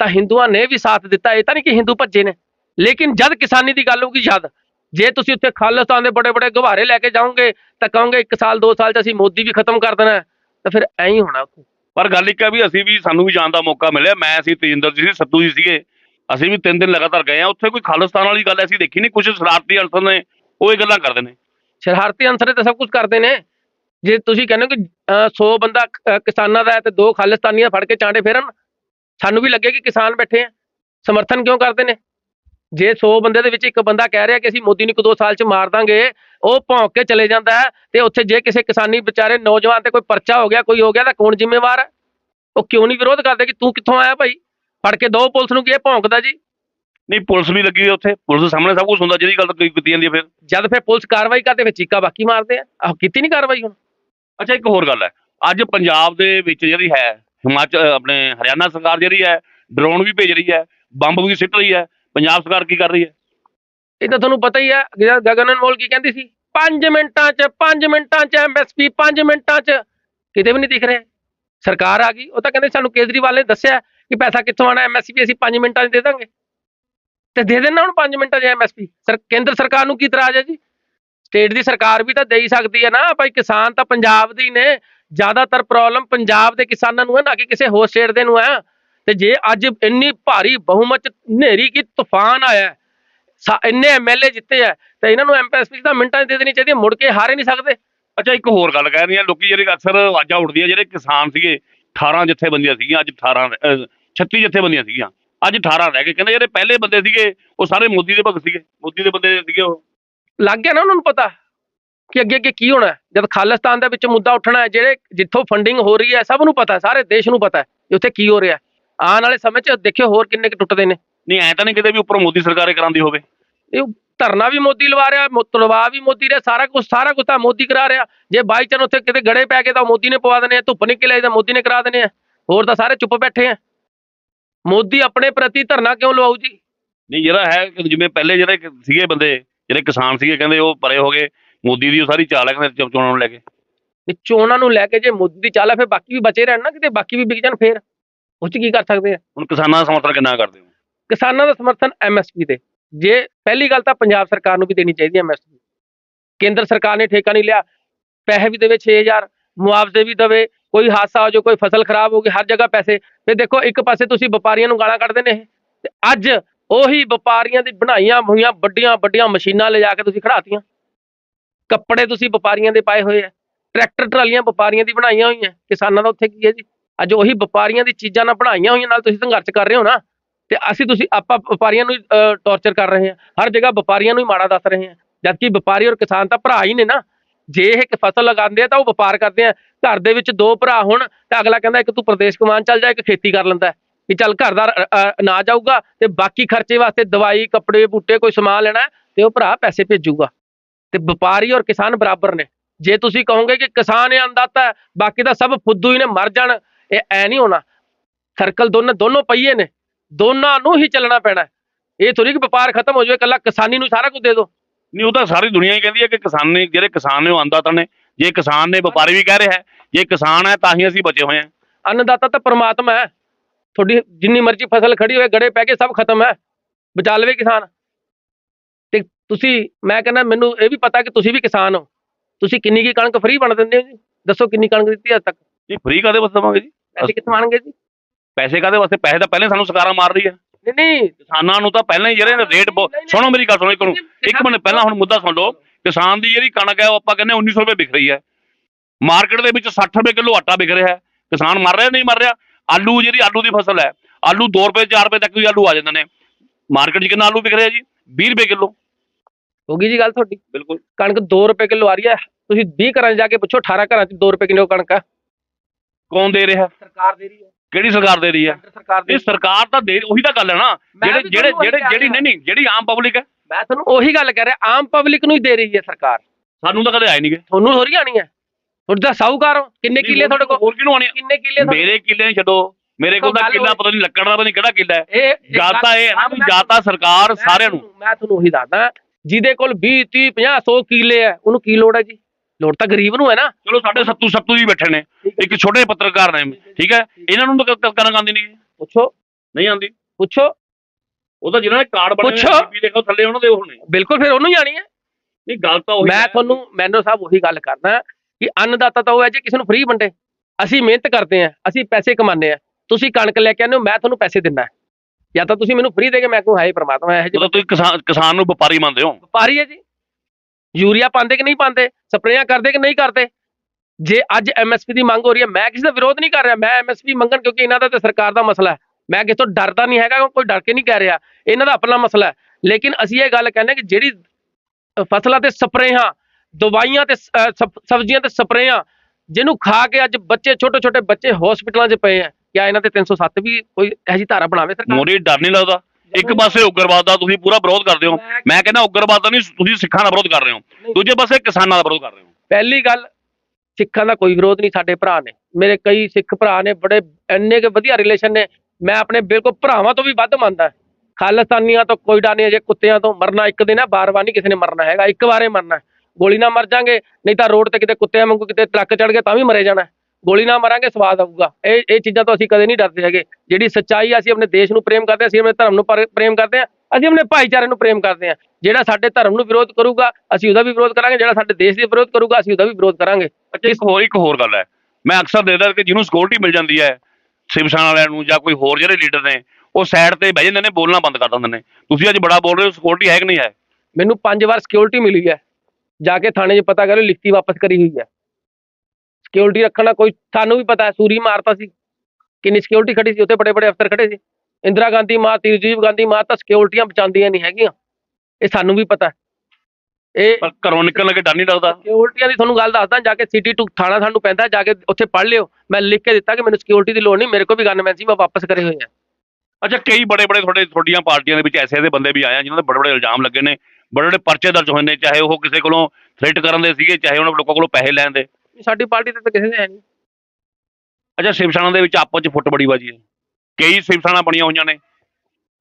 S2: ਤਾਂ ਹਿੰਦੂਆਂ ਨੇ ਵੀ ਸਾਥ ਦਿੱਤਾ। ਇਹ ਤਾਂ ਨਹੀਂ ਕਿ ਹਿੰਦੂ ਭੱਜੇ ਨੇ, ਲੇਕਿਨ ਜਦ ਕਿਸਾਨੀ ਦੀ ਗੱਲ ਹੋਊਗੀ ਜਦ, ਜੇ ਤੁਸੀਂ ਉੱਥੇ ਖਾਲਿਸਤਾਨ ਦੇ ਬੜੇ ਬੜੇ ਗੁਬਾਰੇ ਲੈ ਕੇ ਜਾਓਗੇ, ਤਾਂ ਕਹੋਗੇ 1 ਸਾਲ 2 ਸਾਲ 'ਚ ਅਸੀਂ ਮੋਦੀ ਵੀ ਖਤਮ ਕਰ ਦੇਣਾ ਤਾਂ ਫਿਰ ਐਂ ਹੀ ਹੋਣਾ। ਉੱਥੇ
S1: ਪਰ ਗੱਲ ਇੱਕ ਹੈ ਵੀ ਅਸੀਂ ਵੀ ਸਾਨੂੰ ਵੀ ਜਾਣ ਦਾ ਮੌਕਾ ਮਿਲਿਆ। ਮੈਂ ਸੀ ਤੇਜਿੰਦਰ ਜੀ ਸੀ ਸੱਤੂ ਜੀ ਸੀਗੇ। ਅਸੀਂ ਵੀ ਤਿੰਨ ਦਿਨ ਲਗਾਤਾਰ ਗਏ ਆ ਉੱਥੇ ਕੋਈ ਖਾਲਿਸਤਾਨ ਵਾਲੀ ਗੱਲ ਅਸੀਂ ਦੇਖੀ ਨਹੀਂ ਕੁਝ ਸ਼ਰਾਰਤੀ ਅਨਸਰ ਨੇ, ਉਹ ਇਹ ਗੱਲਾਂ ਕਰਦੇ ਨੇ।
S2: ਸ਼ਰਾਰਤੀ ਅਨਸਰ ਤਾਂ ਸਭ ਕੁਝ ਕਰਦੇ ਨੇ। ਜੇ ਤੁਸੀਂ ਕਹਿੰਦੇ ਹੋ ਕਿ 100 ਬੰਦਾ ਕਿਸਾਨਾਂ ਦਾ ਹੈ ਤੇ ਦੋ ਖਾਲਿਸਤਾਨੀਆਂ ਫੜ ਕੇ ਚਾਂਡੇ ਫੇਰਨ, ਸਾਨੂੰ ਵੀ ਲੱਗੇ ਕਿ ਕਿਸਾਨ ਬੈਠੇ ਆ। ਸਮਰਥਨ ਕਿਉਂ ਕਰਦੇ ਨੇ? ਜੇ 100 ਬੰਦੇ ਦੇ ਵਿੱਚ ਇੱਕ ਬੰਦਾ ਕਹਿ ਰਿਹਾ ਕਿ ਅਸੀਂ ਮੋਦੀ ਨੂੰ ਇੱਕ ਦੋ ਸਾਲ ਚ ਮਾਰ ਦਾਂਗੇ, ਉਹ ਭੌਂਕ ਕੇ ਚਲੇ ਜਾਂਦਾ ਹੈ ਤੇ ਉੱਥੇ ਜੇ ਕਿਸੇ ਕਿਸਾਨੀ ਵਿਚਾਰੇ ਨੌਜਵਾਨ ਤੇ ਕੋਈ ਪਰਚਾ ਹੋ ਗਿਆ, ਕੋਈ ਹੋ ਗਿਆ ਤਾਂ ਕੌਣ ਜ਼ਿੰਮੇਵਾਰ ਹੈ? ਉਹ ਕਿਉਂ ਨਹੀਂ ਵਿਰੋਧ ਕਰਦੇ ਕਿ ਤੂੰ ਕਿੱਥੋਂ ਆਇਆ ਭਾਈ? ਫੜ ਕੇ ਦੋ ਪੁਲਿਸ ਨੂੰ ਕੀ ਇਹ ਭੌਂਕਦਾ ਜੀ?
S1: ਨਹੀਂ ਪੁਲਿਸ ਵੀ ਲੱਗੀ ਹੋਈ ਉੱਥੇ। ਪੁਲਿਸ ਦੇ ਸਾਹਮਣੇ ਸਭ ਕੁਝ ਹੁੰਦਾ ਜਿਹਦੀ ਗੱਲ ਤਾਂ ਕੋਈ ਕੀਤੀ ਜਾਂਦੀ ਹੈ ਫਿਰ।
S2: ਜਦ ਫਿਰ ਪੁਲਿਸ ਕਾਰਵਾਈ ਕਰਦੇ ਵਿੱਚ ਚੀਕਾ ਬਾਕੀ ਮਾਰਦੇ ਆ। ਆਹ ਕੀਤੀ ਨਹੀਂ ਕਾਰਵਾਈ ਹੁਣ?
S1: ਅੱਛਾ ਇੱਕ ਹੋਰ ਗੱਲ ਹੈ। ਅੱਜ ਪੰਜਾਬ ਦੇ ਵਿੱਚ ਜਿਹੜੀ ਹੈ ਹਿਮਾਚਲ ਆਪਣੇ ਹਰਿਆਣਾ ਸਰਕਾਰ ਜਿਹੜੀ ਹੈ ਡਰੋਨ ਵੀ ਭੇਜ ਰਹੀ ਹੈ ਬੰਬ ਵੀ ਸਿੱਟ ਰਹੀ ਹੈ। ਪੰਜਾਬ ਸਰਕਾਰ ਕੀ ਕਰ ਰਹੀ ਹੈ?
S2: ਇਹ ਤਾਂ ਤੁਹਾਨੂੰ ਪਤਾ ਹੀ ਹੈ ਗ- ਗਗਨ ਅਨਮੋਲ ਕੀ ਕਹਿੰਦੀ ਸੀ? 5 ਮਿੰਟਾਂ 'ਚ 5 ਮਿੰਟਾਂ 'ਚ ਐਮਐਸਪੀ 5 ਮਿੰਟਾਂ 'ਚ। ਕਿਤੇ ਵੀ ਨਹੀਂ ਦਿਖ ਰਿਹਾ। ਸਰਕਾਰ ਆ ਗਈ ਉਹ ਤਾਂ ਕਹਿੰਦੇ ਸਾਨੂੰ ਕੇਜਰੀਵਾਲ ਨੇ ਦੱਸਿਆ ਕਿ ਪੈਸਾ ਕਿੱਥੋਂ ਆਣਾ ਐਮਐਸਪੀ ਅਸੀਂ 5 ਮਿੰਟਾਂ 'ਚ ਦੇ ਦਾਂਗੇ। ਤੇ ਦੇ ਦੇਣਾ ਹੁਣ 5 ਮਿੰਟਾਂ 'ਚ ਐਮਐਸਪੀ ਸਰ ਕੇਂਦਰ ਸਰਕਾਰ ਨੂੰ ਕੀ ਇਤਰਾਜ਼ ਹੈ ਜੀ? ਸਟੇਟ ਦੀ ਸਰਕਾਰ ਵੀ ਤਾਂ ਦੇ ਹੀ ਸਕਦੀ ਹੈ ਨਾ ਭਾਈ ਕਿਸਾਨ ਤਾਂ ਪੰਜਾਬ ਦੇ ਹੀ ਨੇ। ਜ਼ਿਆਦਾਤਰ ਪ੍ਰੋਬਲਮ ਪੰਜਾਬ ਦੇ ਕਿਸਾਨਾਂ ਨੂੰ ਹੈ ਨਾ ਕਿ ਕਿਸੇ ਹੋਰ ਸਟੇਟ ਦੇ ਨੂੰ ਹੈ। ਤੇ ਜੇ ਅੱਜ ਇੰਨੀ ਭਾਰੀ ਬਹੁਮਤ ਹਨੇਰੀ ਕੀ ਤੂਫਾਨ ਆਇਆ ਹੈ, ਸਾ- ਇੰਨੇ ਐਮਐਲਏ ਜਿੱਤੇ ਆ ਤੇ ਇਹਨਾਂ ਨੂੰ ਐਮਐਸਪੀ ਤਾਂ ਮਿੰਟਾਂ 'ਚ ਦੇ ਦੇਣੀ ਚਾਹੀਦੀ ਹੈ ਮੁੜ ਕੇ ਹਾਰੇ ਨਹੀਂ ਸਕਦੇ।
S1: ਅੱਛਾ ਇੱਕ ਹੋਰ ਗੱਲ ਕਹਿ ਰਹੀ ਆ ਲੋਕੀ ਜਿਹੜੇ ਅਕਸਰ ਆਵਾਜ਼ਾਂ ਉੱਠਦੀਆਂ ਜਿਹੜੇ ਕਿਸਾਨ ਸੀਗੇ 18 ਜਥੇਬੰਦੀਆਂ ਸੀਗੀਆਂ ਅੱਜ 18 36 ਜਥੇਬੰਦੀਆਂ ਸੀਗੀਆਂ। ਅੱਜ 18 ਰਹਿ ਗਏ। ਕਹਿੰਦੇ ਜਿਹੜੇ ਪਹਿਲੇ ਬੰਦੇ ਸੀਗੇ ਉਹ ਸਾਰੇ ਮੋਦੀ ਦੇ ਭਗਤ ਸੀਗੇ। ਮੋਦੀ ਦੇ ਬੰਦੇ ਸੀਗੇ ਉਹ।
S2: ਲੱਗ ਗਿਆ ਨਾ ਉਹਨਾਂ ਨੂੰ ਪਤਾ ਕਿ ਅੱਗੇ ਅੱਗੇ ਕੀ ਹੋਣਾ। ਜਦ ਖਾਲਿਸਤਾਨ ਦੇ ਵਿੱਚ ਮੁੱਦਾ ਉੱਠਣਾ ਹੈ ਜਿਹੜੇ ਜਿੱਥੋਂ ਫੰਡਿੰਗ ਹੋ ਰਹੀ ਹੈ ਸਭ ਨੂੰ ਪਤਾ ਸਾਰੇ ਦੇਸ਼ ਨੂੰ ਪਤਾ ਹੈ ਕਿ ਉੱਥੇ ਕੀ ਹੋ ਰਿਹਾ। ਆਉਣ ਵਾਲੇ ਸਮੇਂ 'ਚ ਦੇਖਿਓ ਹੋਰ ਕਿੰਨੇ ਕੁ ਟੁੱਟਦੇ ਨੇ।
S1: ਨਹੀਂ ਐ ਤਾਂ ਨਹੀਂ ਕਿਤੇ ਵੀ ਉੱਪਰ ਮੋਦੀ ਸਰਕਾਰੇ ਕਰਾਂਦੀ ਹੋਵੇ।
S2: ਇਹ ਧਰਨਾ ਵੀ ਮੋਦੀ ਲਵਾ ਰਿਹਾ ਤਲਵਾ ਵੀ ਮੋਦੀ ਰਿਹਾ ਸਾਰਾ ਕੁਝ ਸਾਰਾ ਕੁਝ ਤਾਂ ਮੋਦੀ ਕਰਾ ਰਿਹਾ। ਜੇ ਬਾਈ ਚਾਂਸ ਉੱਥੇ ਕਿਤੇ ਗੜੇ ਪੈ ਗਏ ਤਾਂ ਮੋਦੀ ਨੇ ਪਵਾ ਦੇਣੇ ਆ ਧੁੱਪ ਨਿਕਲੇ ਤਾਂ ਮੋਦੀ ਨੇ ਕਰਾ ਦੇਣੇ ਆ। ਹੋਰ ਤਾਂ ਸਾਰੇ ਚੁੱਪ ਬੈਠੇ ਆ। ਮੋਦੀ ਆਪਣੇ ਪ੍ਰਤੀ ਧਰਨਾ ਕਿਉਂ ਲਵਾਊ ਜੀ?
S1: ਨਹੀਂ ਜਿਹੜਾ ਹੈ ਜਿਵੇਂ ਪਹਿਲੇ ਜਿਹੜੇ ਸੀਗੇ ਬੰਦੇ ਜਿਹੜੇ ਕਿਸਾਨ ਸੀਗੇ ਕਹਿੰਦੇ ਉਹ ਪਰੇ ਹੋ ਗਏ ਮੋਦੀ ਦੀ ਉਹ ਸਾਰੀ ਚਾਲ ਹੈ ਕਹਿੰਦੇ ਚੋਣਾਂ ਨੂੰ ਲੈ ਕੇ।
S2: ਵੀ ਚੋਣਾਂ ਨੂੰ ਲੈ ਕੇ ਜੇ ਮੋਦੀ ਦੀ ਚਾਲ ਹੈ ਫਿਰ ਬਾਕੀ ਵੀ ਬਚੇ ਰਹਿਣ ਨਾ ਕਿਤੇ ਬਾਕੀ ਵੀ ਵਿਕ ਜਾਣ ਫੇਰ। ਉਹ 'ਚ ਕੀ ਕਰ ਸਕਦੇ ਆ?
S1: ਹੁਣ ਕਿਸਾਨਾਂ ਦਾ ਸਮਰਥਨ ਕਿੰਨਾ ਕਰਦੇ ਹੋ?
S2: ਕਿਸਾਨਾਂ ਦਾ ਸਮਰਥਨ ਐਮਐਸਪੀ ਤੇ। ਜੇ ਪਹਿਲੀ ਗੱਲ ਤਾਂ ਪੰਜਾਬ ਸਰਕਾਰ ਨੂੰ ਵੀ ਦੇਣੀ ਚਾਹੀਦੀ ਹੈ ਐਮਐਸਪੀ ਕੇਂਦਰ ਸਰਕਾਰ ਨੇ ਠੇਕਾ ਨਹੀਂ ਲਿਆ। ਪੈਸੇ ਵੀ ਦੇਵੇ 6000 ਮੁਆਵਜ਼ੇ ਵੀ ਦੇਵੇ। ਕੋਈ ਹਾਦਸਾ ਹੋ ਜਾਏ ਕੋਈ ਫਸਲ ਖਰਾਬ ਹੋ ਗਈ ਹਰ ਜਗ੍ਹਾ ਪੈਸੇ। ਫਿਰ ਦੇਖੋ, ਇੱਕ ਪਾਸੇ ਤੁਸੀਂ ਵਪਾਰੀਆਂ ਨੂੰ ਗਾਲਾਂ ਕੱਢਦੇ ਨੇ ਇਹ। ਤੇ ਅੱਜ ਉਹੀ ਵਪਾਰੀਆਂ ਦੀ ਬਣਾਈਆਂ ਹੋਈਆਂ ਵੱਡੀਆਂ ਵੱਡੀਆਂ ਮਸ਼ੀਨਾਂ ਲਿਜਾ ਕੇ ਤੁਸੀਂ ਖੜਾਤੀਆਂ ਕੱਪੜੇ ਤੁਸੀਂ ਵਪਾਰੀਆਂ ਦੇ ਪਾਏ ਹੋਏ ਆ। ਟਰੈਕਟਰ ਟਰਾਲੀਆਂ ਵਪਾਰੀਆਂ ਦੀ ਬਣਾਈਆਂ ਹੋਈਆਂ। ਕਿਸਾਨਾਂ ਦਾ ਉੱਥੇ ਕੀ ਹੈ ਜੀ? ਅੱਜ ਉਹੀ ਵਪਾਰੀਆਂ ਦੀ ਚੀਜ਼ਾਂ ਨਾਲ ਬਣਾਈਆਂ ਹੋਈਆਂ, ਨਾਲ ਤੁਸੀਂ ਸੰਘਰਸ਼ ਕਰ ਰਹੇ ਹੋ ਨਾ। ਤੇ ਅਸੀਂ ਤੁਸੀਂ, ਆਪਾਂ ਵਪਾਰੀਆਂ ਨੂੰ ਟੌਰਚਰ ਕਰ ਰਹੇ ਹਾਂ। ਹਰ ਜਗ੍ਹਾ ਵਪਾਰੀਆਂ ਨੂੰ ਹੀ ਮਾੜਾ ਦੱਸ ਰਹੇ ਹਾਂ। ਜਦਕਿ ਵਪਾਰੀ ਔਰ ਕਿਸਾਨ ਤਾਂ ਭਰਾ ਹੀ ਨੇ ਨਾ। ਜੇ ਇਹ ਇੱਕ ਫਸਲ ਲਗਾਉਂਦੇ ਆ ਤਾਂ ਉਹ ਵਪਾਰ ਕਰਦੇ ਆ। ਘਰ ਦੇ ਵਿੱਚ ਦੋ ਭਰਾ ਹੋਣ ਤਾਂ ਅਗਲਾ ਕਹਿੰਦਾ ਇੱਕ ਤੂੰ ਪ੍ਰਦੇਸ਼ ਕਮਾਨ ਚੱਲ ਜਾ, ਇੱਕ ਖੇਤੀ ਕਰ ਲੈਂਦਾ। ਕਿ ਚੱਲ ਘਰ ਦਾ ਅਨਾਜ ਆਊਗਾ ਤੇ ਬਾਕੀ ਖਰਚੇ ਵਾਸਤੇ ਦਵਾਈ, ਕੱਪੜੇ, ਬੂਟੇ ਕੋਈ ਸਮਾਨ ਲੈਣਾ ਤੇ ਉਹ ਭਰਾ ਪੈਸੇ ਭੇਜੂਗਾ। ਤੇ ਵਪਾਰੀ ਔਰ ਕਿਸਾਨ ਬਰਾਬਰ ਨੇ। ਜੇ ਤੁਸੀਂ ਕਹੋਗੇ ਕਿ ਕਿਸਾਨ ਇਹ ਅੰਦਾਤਾ ਬਾਕੀ ਤਾਂ ਸਭ ਫੁੱਦੂ ਹੀ ਨੇ, ਮਰ ਜਾਣ। ਇਹ ਐ ਨਹੀਂ ਹੋਣਾ। ਸਰਕਲ ਦੋਨੋਂ ਦੋਨੋਂ ਪਈਏ ਨੇ। ਦੋਨਾਂ ਨੂੰ ਹੀ ਚੱਲਣਾ ਪੈਣਾ ਇਹ ਥੋੜੀ ਕਿ ਵਪਾਰ ਖਤਮ ਹੋ ਜਾਵੇ ਕੱਲਾ ਕਿਸਾਨੀ ਨੂੰ ਸਾਰਾ ਕੁਝ ਦੇ ਦਿਓ।
S1: ਨਹੀਂ ਉਹ ਤਾਂ ਸਾਰੀ ਦੁਨੀਆ ਹੀ ਕਹਿੰਦੀ ਹੈ ਕਿ ਕਿਸਾਨ ਨੇ ਜਿਹੜੇ ਕਿਸਾਨ ਨੇ ਉਹ ਅੰਦਾਤਾ ਨੇ। ਜੇ ਕਿਸਾਨ ਨੇ ਵਪਾਰੀ ਵੀ ਕਹਿ ਰਿਹਾ ਹੈ ਜੇ ਕਿਸਾਨ ਹੈ ਤਾਂ ਹੀ ਅਸੀਂ ਬਚੇ ਹੋਏ ਹਾਂ।
S2: ਅੰਨਦਾਤਾ ਤਾਂ ਪ੍ਰਮਾਤਮਾ ਹੈ। ਤੁਹਾਡੀ ਜਿੰਨੀ ਮਰਜ਼ੀ ਫਸਲ ਖੜੀ ਹੋਵੇ ਗੜੇ ਪੈ ਕੇ ਸਭ ਖਤਮ ਹੈ। ਬਚਾ ਲਵੇ ਕਿਸਾਨ। ਤੇ ਤੁਸੀਂ ਮੈਂ ਕਹਿੰਦਾ ਮੈਨੂੰ ਇਹ ਵੀ ਪਤਾ ਕਿ ਤੁਸੀਂ ਵੀ ਕਿਸਾਨ ਹੋ। ਤੁਸੀਂ ਕਿੰਨੀ ਕੀ ਕਣਕ ਫ੍ਰੀ ਬਣ ਦਿੰਦੇ ਹੋ ਜੀ? ਦੱਸੋ ਕਿੰਨੀ ਕਣਕ ਦਿੱਤੀ ਅੱਜ ਤੱਕ?
S1: ਨਹੀਂ ਫ੍ਰੀ ਕਾਦੇ ਵਾਸਤੇ ਦੇਵਾਂਗੇ ਜੀ?
S2: ਪੈਸੇ ਕਿੱਥੋਂ ਆਣਗੇ ਜੀ?
S1: ਪੈਸੇ ਕਾਦੇ ਵਾਸਤੇ? ਪੈਸੇ ਤਾਂ ਪਹਿਲੇ ਸਾਨੂੰ ਸਰਕਾਰਾਂ ਮਾਰ ਰਹੀ ਹੈ।
S2: ਨਹੀਂ ਨਹੀਂ
S1: ਕਿਸਾਨਾਂ ਨੂੰ ਤਾਂ ਪਹਿਲਾਂ ਹੀ ਜਿਹੜੇ ਰੇਟ ਸੁਣੋ ਮੇਰੀ ਗੱਲ ਸੁਣੋ ਇੱਕ ਮਿੰਟ ਇੱਕ ਮਿੰਟ ਪਹਿਲਾਂ ਹੁਣ ਮੁੱਦਾ ਸੁਣ ਲਓ। ਕਿਸਾਨ ਦੀ ਜਿਹੜੀ ਕਣਕ ਹੈ ਉਹ ਆਪਾਂ ਕਹਿੰਦੇ 1900 ਰੁਪਏ ਵਿਕ ਰਹੀ ਹੈ। ਮਾਰਕੀਟ ਦੇ ਵਿੱਚ 60 ਰੁਪਏ ਕਿਲੋ ਆਟਾ ਵਿਕ ਰਿਹਾ ਹੈ। ਕਿਸਾਨ ਮਰ ਰਿਹਾ ਨਹੀਂ ਮਰ ਰਿਹਾ? ਆਲੂ ਜਿਹੜੀ ਆਲੂ ਦੀ ਫਸਲ ਹੈ ਆਲੂ 2 ਰੁਪਏ 4 ਰੁਪਏ ਤੱਕ ਵੀ ਆਲੂ ਆ ਜਾਂਦੇ ਨੇ। ਮਾਰਕੀਟ 'ਚ ਕਿੰਨਾ ਆਲੂ ਵਿਕ ਰਿਹਾ ਜੀ? 20 ਰੁਪਏ ਕਿਲੋ।
S2: ਹੋ ਗਈ ਜੀ ਗੱਲ ਤੁਹਾਡੀ?
S1: ਬਿਲਕੁਲ।
S2: ਕਣਕ 2 ਰੁਪਏ ਕਿਲੋ ਆ ਰਹੀ ਹੈ। ਤੁਸੀਂ 20 ਘਰਾਂ 'ਚ ਜਾ ਕੇ ਪੁੱਛੋ 18 ਘਰਾਂ 'ਚ 2 ਰੁਪਏ ਕਿਲੋ ਕਣਕ ਹੈ।
S1: ਕੌਣ ਦੇ ਰਿਹਾ?
S2: ਸਰਕਾਰ ਦੇ ਰਹੀ ਹੈ।
S1: ਕਿਹੜੀ ਸਰਕਾਰ ਦੇ ਰਹੀ ਹੈ
S2: ਸਰਕਾਰ
S1: ਇਹ ਸਰਕਾਰ ਤਾਂ ਦੇ ਉਹੀ ਤਾਂ ਗੱਲ ਹੈ ਨਾ। ਜਿਹੜੇ ਜਿਹੜੇ ਜਿਹੜੇ ਜਿਹੜੀ। ਨਹੀਂ ਨਹੀਂ ਜਿਹੜੀ ਆਮ ਪਬਲਿਕ ਹੈ।
S2: ਮੈਂ ਤੁਹਾਨੂੰ ਉਹੀ ਗੱਲ ਕਹਿ ਰਿਹਾ ਆਮ ਪਬਲਿਕ ਨੂੰ ਹੀ ਦੇ ਰਹੀ ਹੈ ਸਰਕਾਰ।
S1: ਸਾਨੂੰ ਤਾਂ ਕਦੇ ਆਏ ਨਹੀਂਗੇ
S2: ਤੁਹਾਨੂੰ ਥੋੜੀ ਆਣੀ ਹੈ। ਤੁਹਾਡੇ ਤਾਂ ਸਾਹੂਕਾਰ ਕਿੰਨੇ ਕਿੱਲੇ ਤੁਹਾਡੇ ਕੋਲ?
S1: ਹੋਰ ਕਿਹਨੂੰ ਆਣੀ
S2: ਕਿੰਨੇ ਕਿੱਲੇ
S1: ਮੇਰੇ ਕਿੱਲੇ? ਛੱਡੋ। ਮੇਰੇ ਕੋਲ ਤਾਂ ਕਿੱਲਾ। ਪਤਾ ਨਹੀਂ ਲੱਕੜ ਦਾ ਪਤਾ ਨਹੀਂ ਕਿਹੜਾ ਕਿੱਲਾ ਹੈ।
S2: ਇਹ ਇਹ
S1: ਹੈ ਨਾ ਵੀ
S2: ਮੈਂ
S1: ਜਾਂ ਤਾਂ ਸਰਕਾਰ ਸਾਰਿਆਂ ਨੂੰ।
S2: ਮੈਂ ਤੁਹਾਨੂੰ ਉਹੀ ਦੱਸਦਾ ਜਿਹਦੇ ਕੋਲ 20 30 50 100 ਕਿੱਲੇ ਹੈ ਉਹਨੂੰ ਕੀ ਲੋੜ ਹੈ ਜੀ? ਲੋੜ ਤਾਂ ਗਰੀਬ ਨੂੰ ਹੈ ਨਾ।
S1: ਚਲੋ ਸਾਡੇ ਸੱਤੂ ਸੱਤੂ ਜੀ ਬੈਠੇ ਨੇ। ਇੱਕ ਛੋਟੇ ਪੱਤਰਕਾਰ ਨੇ। ਠੀਕ ਹੈ? ਇਹਨਾਂ ਨੂੰ ਤਾਂ ਕਰਨ ਆਉਂਦੀ ਨਹੀਂ
S2: ਪੁੱਛੋ।
S1: ਨਹੀਂ ਆਉਂਦੀ
S2: ਪੁੱਛੋ।
S1: ਉਹ ਤਾਂ ਜਿਹਨਾਂ ਨੇ ਕਾਰਡ ਬਣੇ
S2: ਪੁੱਛੋ।
S1: ਨੇ ਦੇਖੋ ਥੱਲੇ ਉਹਨਾਂ ਦੇ ਉਹ ਨੇ।
S2: ਬਿਲਕੁਲ ਫਿਰ ਉਹਨੂੰ ਹੀ ਆਣੀ ਹੈ।
S1: ਨਹੀਂ ਗੱਲ ਤਾਂ ਉਹੀ
S2: ਮੈਂ। ਤੁਹਾਨੂੰ ਮੈਨੂੰ ਸਾਹਿਬ ਉਹੀ ਗੱਲ ਕਰਦਾ ਕਿ ਅੰਨਦਾਤਾ ਤਾਂ ਉਹ ਹੈ ਜੇ ਕਿਸੇ ਨੂੰ ਫ੍ਰੀ ਵੰਡੇ। ਅਸੀਂ ਮਿਹਨਤ ਕਰਦੇ ਹਾਂ ਅਸੀਂ ਪੈਸੇ ਕਮਾਉਂਦੇ ਹਾਂ। ਤੁਸੀਂ ਕਣਕ ਲੈ ਕੇ ਆਉਂਦੇ ਹੋ ਮੈਂ ਤੁਹਾਨੂੰ ਪੈਸੇ ਦਿੰਦਾ ਜਾਂ ਤਾਂ ਤੁਸੀਂ ਮੈਨੂੰ ਫ੍ਰੀ ਦੇ ਕੇ ਮੈਂ ਕਹੂੰ ਹਾਏ ਪ੍ਰਮਾਤਮਾ ਇਹ
S1: ਜਦੋਂ ਤੁਸੀਂ ਕਿਸਾਨ ਕਿਸਾਨ ਨੂੰ ਵਪਾਰੀ ਮੰਨਦੇ ਹੋ।
S2: ਵਪਾਰੀ ਹੈ ਜੀ। ਯੂਰੀਆ ਪਾਉਂਦੇ ਕਿ ਨਹੀਂ ਪਾਉਂਦੇ? ਸਪਰੇਆਂ ਕਰਦੇ ਕਿ ਨਹੀਂ ਕਰਦੇ? ਜੇ ਅੱਜ ਐਮਐਸਪੀ ਦੀ ਮੰਗ ਹੋ ਰਹੀ ਹੈ, ਮੈਂ ਕਿਸੇ ਦਾ ਵਿਰੋਧ ਨਹੀਂ ਕਰ ਰਿਹਾ। ਮੈਂ ਐਮਐਸਪੀ ਮੰਗਣ ਕਿਉਂਕਿ ਇਹਨਾਂ ਦਾ ਤੇ ਸਰਕਾਰ ਦਾ ਮਸਲਾ ਹੈ। ਮੈਂ ਕਿਸੇ ਤੋਂ ਡਰਦਾ ਨਹੀਂ ਹੈਗਾ, ਕੋਈ ਡਰ ਕੇ ਨਹੀਂ ਕਹਿ ਰਿਹਾ। ਇਹਨਾਂ ਦਾ ਆਪਣਾ ਮਸਲਾ ਹੈ। ਲੇਕਿਨ ਅਸੀਂ ਇਹ ਗੱਲ ਕਹਿੰਦੇ ਕਿ ਜਿਹੜੀ ਫਸਲਾਂ ਤੇ ਸਪਰੇਆਂ, ਦਵਾਈਆਂ ਤੇ ਸਬਜ਼ੀਆਂ ਤੇ ਸਪਰੇਆਂ, ਜਿਹਨੂੰ ਖਾ ਕੇ ਅੱਜ ਬੱਚੇ ਛੋਟੇ ਛੋਟੇ ਬੱਚੇ ਹਸਪੀਟਲਾਂ 'ਚ ਪਏ ਆ ਕਿਆ ਇਹਨਾਂ ਤੇ 307 ਵੀ ਕੋਈ ਇਹੋ ਜਿਹੀ ਧਾਰਾ ਬਣਾਵੇ ਸਰਕਾਰ?
S1: ਮੋਰੀ ਡਰ ਨਹੀਂ ਲੱਗਦਾ। ਇੱਕ ਪਾਸੇ ਉਗਰਵਾਦ ਦਾ ਤੁਸੀਂ ਪੂਰਾ ਵਿਰੋਧ ਕਰਦੇ ਹੋ।
S2: ਮੈਂ-
S1: ਕਹਿੰਦਾ ਉਗਰਵਾਦ ਦਾ ਨਹੀਂ ਤੁਸੀਂ ਸਿੱਖਾਂ ਦਾ ਵਿਰੋਧ ਕਰ ਰਹੇ ਹੋ। ਦੂਜੇ ਪਾਸੇ ਕਿਸਾਨਾਂ ਦਾ ਵਿਰੋਧ ਕਰ ਰਹੇ ਹੋ।
S2: ਪਹਿਲੀ ਗੱਲ ਸਿੱਖਾਂ ਦਾ ਕੋਈ ਵਿਰੋਧ ਨਹੀਂ ਸਾਡੇ ਭਰਾ ਨੇ। ਮੇਰੇ ਕਈ ਸਿੱਖ ਭਰਾ ਨੇ ਬੜੇ ਇੰਨੇ ਕੇ ਵਧੀਆ ਰਿਲੇਸ਼ਨ ਨੇ। ਮੈਂ ਆਪਣੇ ਬਿਲਕੁਲ ਭਰਾਵਾਂ ਤੋਂ ਵੀ ਵੱਧ ਮੰਨਦਾ ਖਾਲਿਸਤਾਨੀਆਂ ਤੋਂ ਕੋਈ ਡਰ ਨਹੀਂ ਜੇ ਕੁੱਤਿਆਂ ਤੋਂ ਮਰਨਾ ਇੱਕ ਦਿਨ ਹੈ ਬਾਰ-ਬਾਰ ਨਹੀਂ ਕਿਸੇ ਨੇ ਮਰਨਾ ਹੈਗਾ ਇੱਕ ਵਾਰੇ ਮਰਨਾ। ਗੋਲੀ ਨਾਲ ਮਰ ਜਾਾਂਗੇ ਨਹੀਂ ਤਾਂ ਰੋਡ ਤੇ ਕਿਤੇ ਕੁੱਤਿਆਂ ਵਾਂਗੂ ਕਿਤੇ ਟਰੱਕ ਚੜ ਗਏ ਤਾਂ ਵੀ ਮਰੇ ਜਾਣਾ। ਗੋਲੀ ਨਾਲ ਮਰਾਂਗੇ ਸਵਾਦ ਆਊਗਾ। ਇਹ ਇਹ ਚੀਜ਼ਾਂ ਤੋਂ ਅਸੀਂ ਕਦੇ ਨਹੀਂ ਡਰਦੇ ਹੈਗੇ। ਜਿਹੜੀ ਸੱਚਾਈ ਆ, ਅਸੀਂ ਆਪਣੇ ਦੇਸ਼ ਨੂੰ ਪ੍ਰੇਮ ਕਰਦੇ ਹਾਂ ਅਸੀਂ ਆਪਣੇ ਧਰਮ ਨੂੰ ਪਰ- ਪ੍ਰੇਮ ਕਰਦੇ ਹਾਂ ਅਸੀਂ ਆਪਣੇ ਭਾਈਚਾਰੇ ਨੂੰ ਪ੍ਰੇਮ ਕਰਦੇ ਹਾਂ ਜਿਹੜਾ ਸਾਡੇ ਧਰਮ ਨੂੰ ਵਿਰੋਧ ਕਰੂਗਾ ਅਸੀਂ ਉਹਦਾ ਵੀ ਵਿਰੋਧ ਕਰਾਂਗੇ ਜਿਹੜਾ ਸਾਡੇ ਦੇਸ਼ ਦੇ ਵਿਰੋਧ ਕਰੂਗਾ ਅਸੀਂ ਉਹਦਾ ਵੀ ਵਿਰੋਧ ਕਰਾਂਗੇ।
S1: ਅੱਛਾ ਇੱਕ ਹੋਰ ਇੱਕ ਹੋਰ ਗੱਲ ਹੈ। ਮੈਂ ਅਕਸਰ ਦੇਖਦਾ ਕਿ ਜਿਹਨੂੰ ਸਿਕਿਉਰਿਟੀ ਮਿਲ ਜਾਂਦੀ ਹੈ ਸ਼ਿਵ ਸੈਨਾ ਵਾਲਿਆਂ ਨੂੰ ਜਾਂ ਕੋਈ ਹੋਰ ਜਿਹੜੇ ਲੀਡਰ ਨੇ ਉਹ ਸਾਈਡ ਤੇ ਬਹਿ ਜਾਂਦੇ ਨੇ ਬੋਲਣਾ ਬੰਦ ਕਰ ਦਿੰਦੇ ਨੇ। ਤੁਸੀਂ ਅੱਜ ਬੜਾ ਬੋਲ ਰਹੇ ਹੋ ਸਿਕਿਉਰਿਟੀ ਹੈ ਕਿ ਨਹੀਂ ਹੈ?
S2: ਮੈਨੂੰ ਪੰਜ ਵਾਰ ਸਿਕਿਉਰਿਟੀ ਮਿਲੀ ਹੈ। ਜਾ ਕੇ ਥਾਣੇ 'ਚ ਪਤਾ ਕਰੋ ਲਿਖਤੀ ਵਾਪਸ ਕਰੀ ਹੋਈ ਹੈ। ਸਿਕਿਉਰਿਟੀ ਰੱਖਣਾ ਕੋਈ ਸਾਨੂੰ ਵੀ ਪਤਾ ਹੈ ਸੂਰੀ ਮਾਰਤਾ ਸੀ। ਕਿੰਨੀ ਸਿਕਿਉਰਿਟੀ ਖੜੀ ਸੀ ਉੱਥੇ ਬੜੇ ਬੜੇ ਅਫਸਰ ਖੜੇ ਸੀ। ਇੰਦਰਾ ਗਾਂਧੀ ਮਾਰਤੀ ਰਾਜੀਵ ਗਾਂਧੀ ਮਾਰਤਾ ਸਿਕਿਉਰਿਟੀਆਂ ਬਚਾਉਂਦੀਆਂ ਨਹੀਂ ਹੈਗੀਆਂ। ਇਹ ਸਾਨੂੰ ਵੀ ਪਤਾ ਇਹ
S1: ਪਰ ਘਰੋਂ ਨਿਕਲਣ ਲੱਗੇ ਡਰ ਨਹੀਂ ਲੱਗਦਾ।
S2: ਸਿਕਿਉਰਿਟੀਆਂ ਦੀ ਤੁਹਾਨੂੰ ਗੱਲ ਦੱਸਦਾ ਜਾ ਕੇ ਸਿਟੀ ਟੂ ਥਾਣਾ ਸਾਨੂੰ ਪੈਂਦਾ ਜਾ ਕੇ ਉੱਥੇ ਪੜ੍ਹ ਲਿਓ। ਮੈਂ ਲਿਖ ਕੇ ਦਿੱਤਾ ਕਿ ਮੈਨੂੰ ਸਿਕਿਉਰਿਟੀ ਦੀ ਲੋੜ ਨਹੀਂ ਮੇਰੇ ਕੋਲ ਵੀ ਗਨਮੈਨ ਸੀ ਮੈਂ ਵਾਪਸ ਕਰੇ ਹੋਏ ਆ
S1: ਅੱਛਾ ਕਈ ਬੜੇ ਬੜੇ ਤੁਹਾਡੇ ਤੁਹਾਡੀਆਂ ਪਾਰਟੀਆਂ ਦੇ ਵਿੱਚ ਐਸੇ ਐਸੇ ਬੰਦੇ ਵੀ ਆਏ ਆ ਜਿਨ੍ਹਾਂ ਦੇ ਬੜੇ ਬੜੇ ਇਲਜ਼ਾਮ ਲੱਗੇ ਨੇ ਬੜੇ ਬੜੇ ਪਰਚੇ ਦਰਜ ਹੋਏ ਨੇ ਚਾਹੇ ਉਹ ਕਿਸੇ ਕੋਲੋਂ ਥ੍ਰੈਟ ਕਰਨ ਦੇ ਸੀਗੇ ਚਾਹੇ ਉਹਨਾਂ ਲੋਕਾਂ ਕੋਲੋਂ ਪੈਸੇ ਲੈਣ ਦੇ।
S2: ਸਾਡੀ ਪਾਰਟੀ ਤੇ ਤਾਂ ਕਿਸੇ ਦੇ ਹੈ ਨਹੀਂ।
S1: ਅੱਛਾ ਸ਼ਿਵ ਸੈਨਾ ਦੇ ਵਿੱਚ ਆਪਸ ਚ ਫੁੱਟ ਬੜੀ ਬਾਜੀ ਹੈ। ਕਈ ਸ਼ਿਵ ਸੈਨਾ ਬਣੀਆਂ ਹੋਈਆਂ ਨੇ।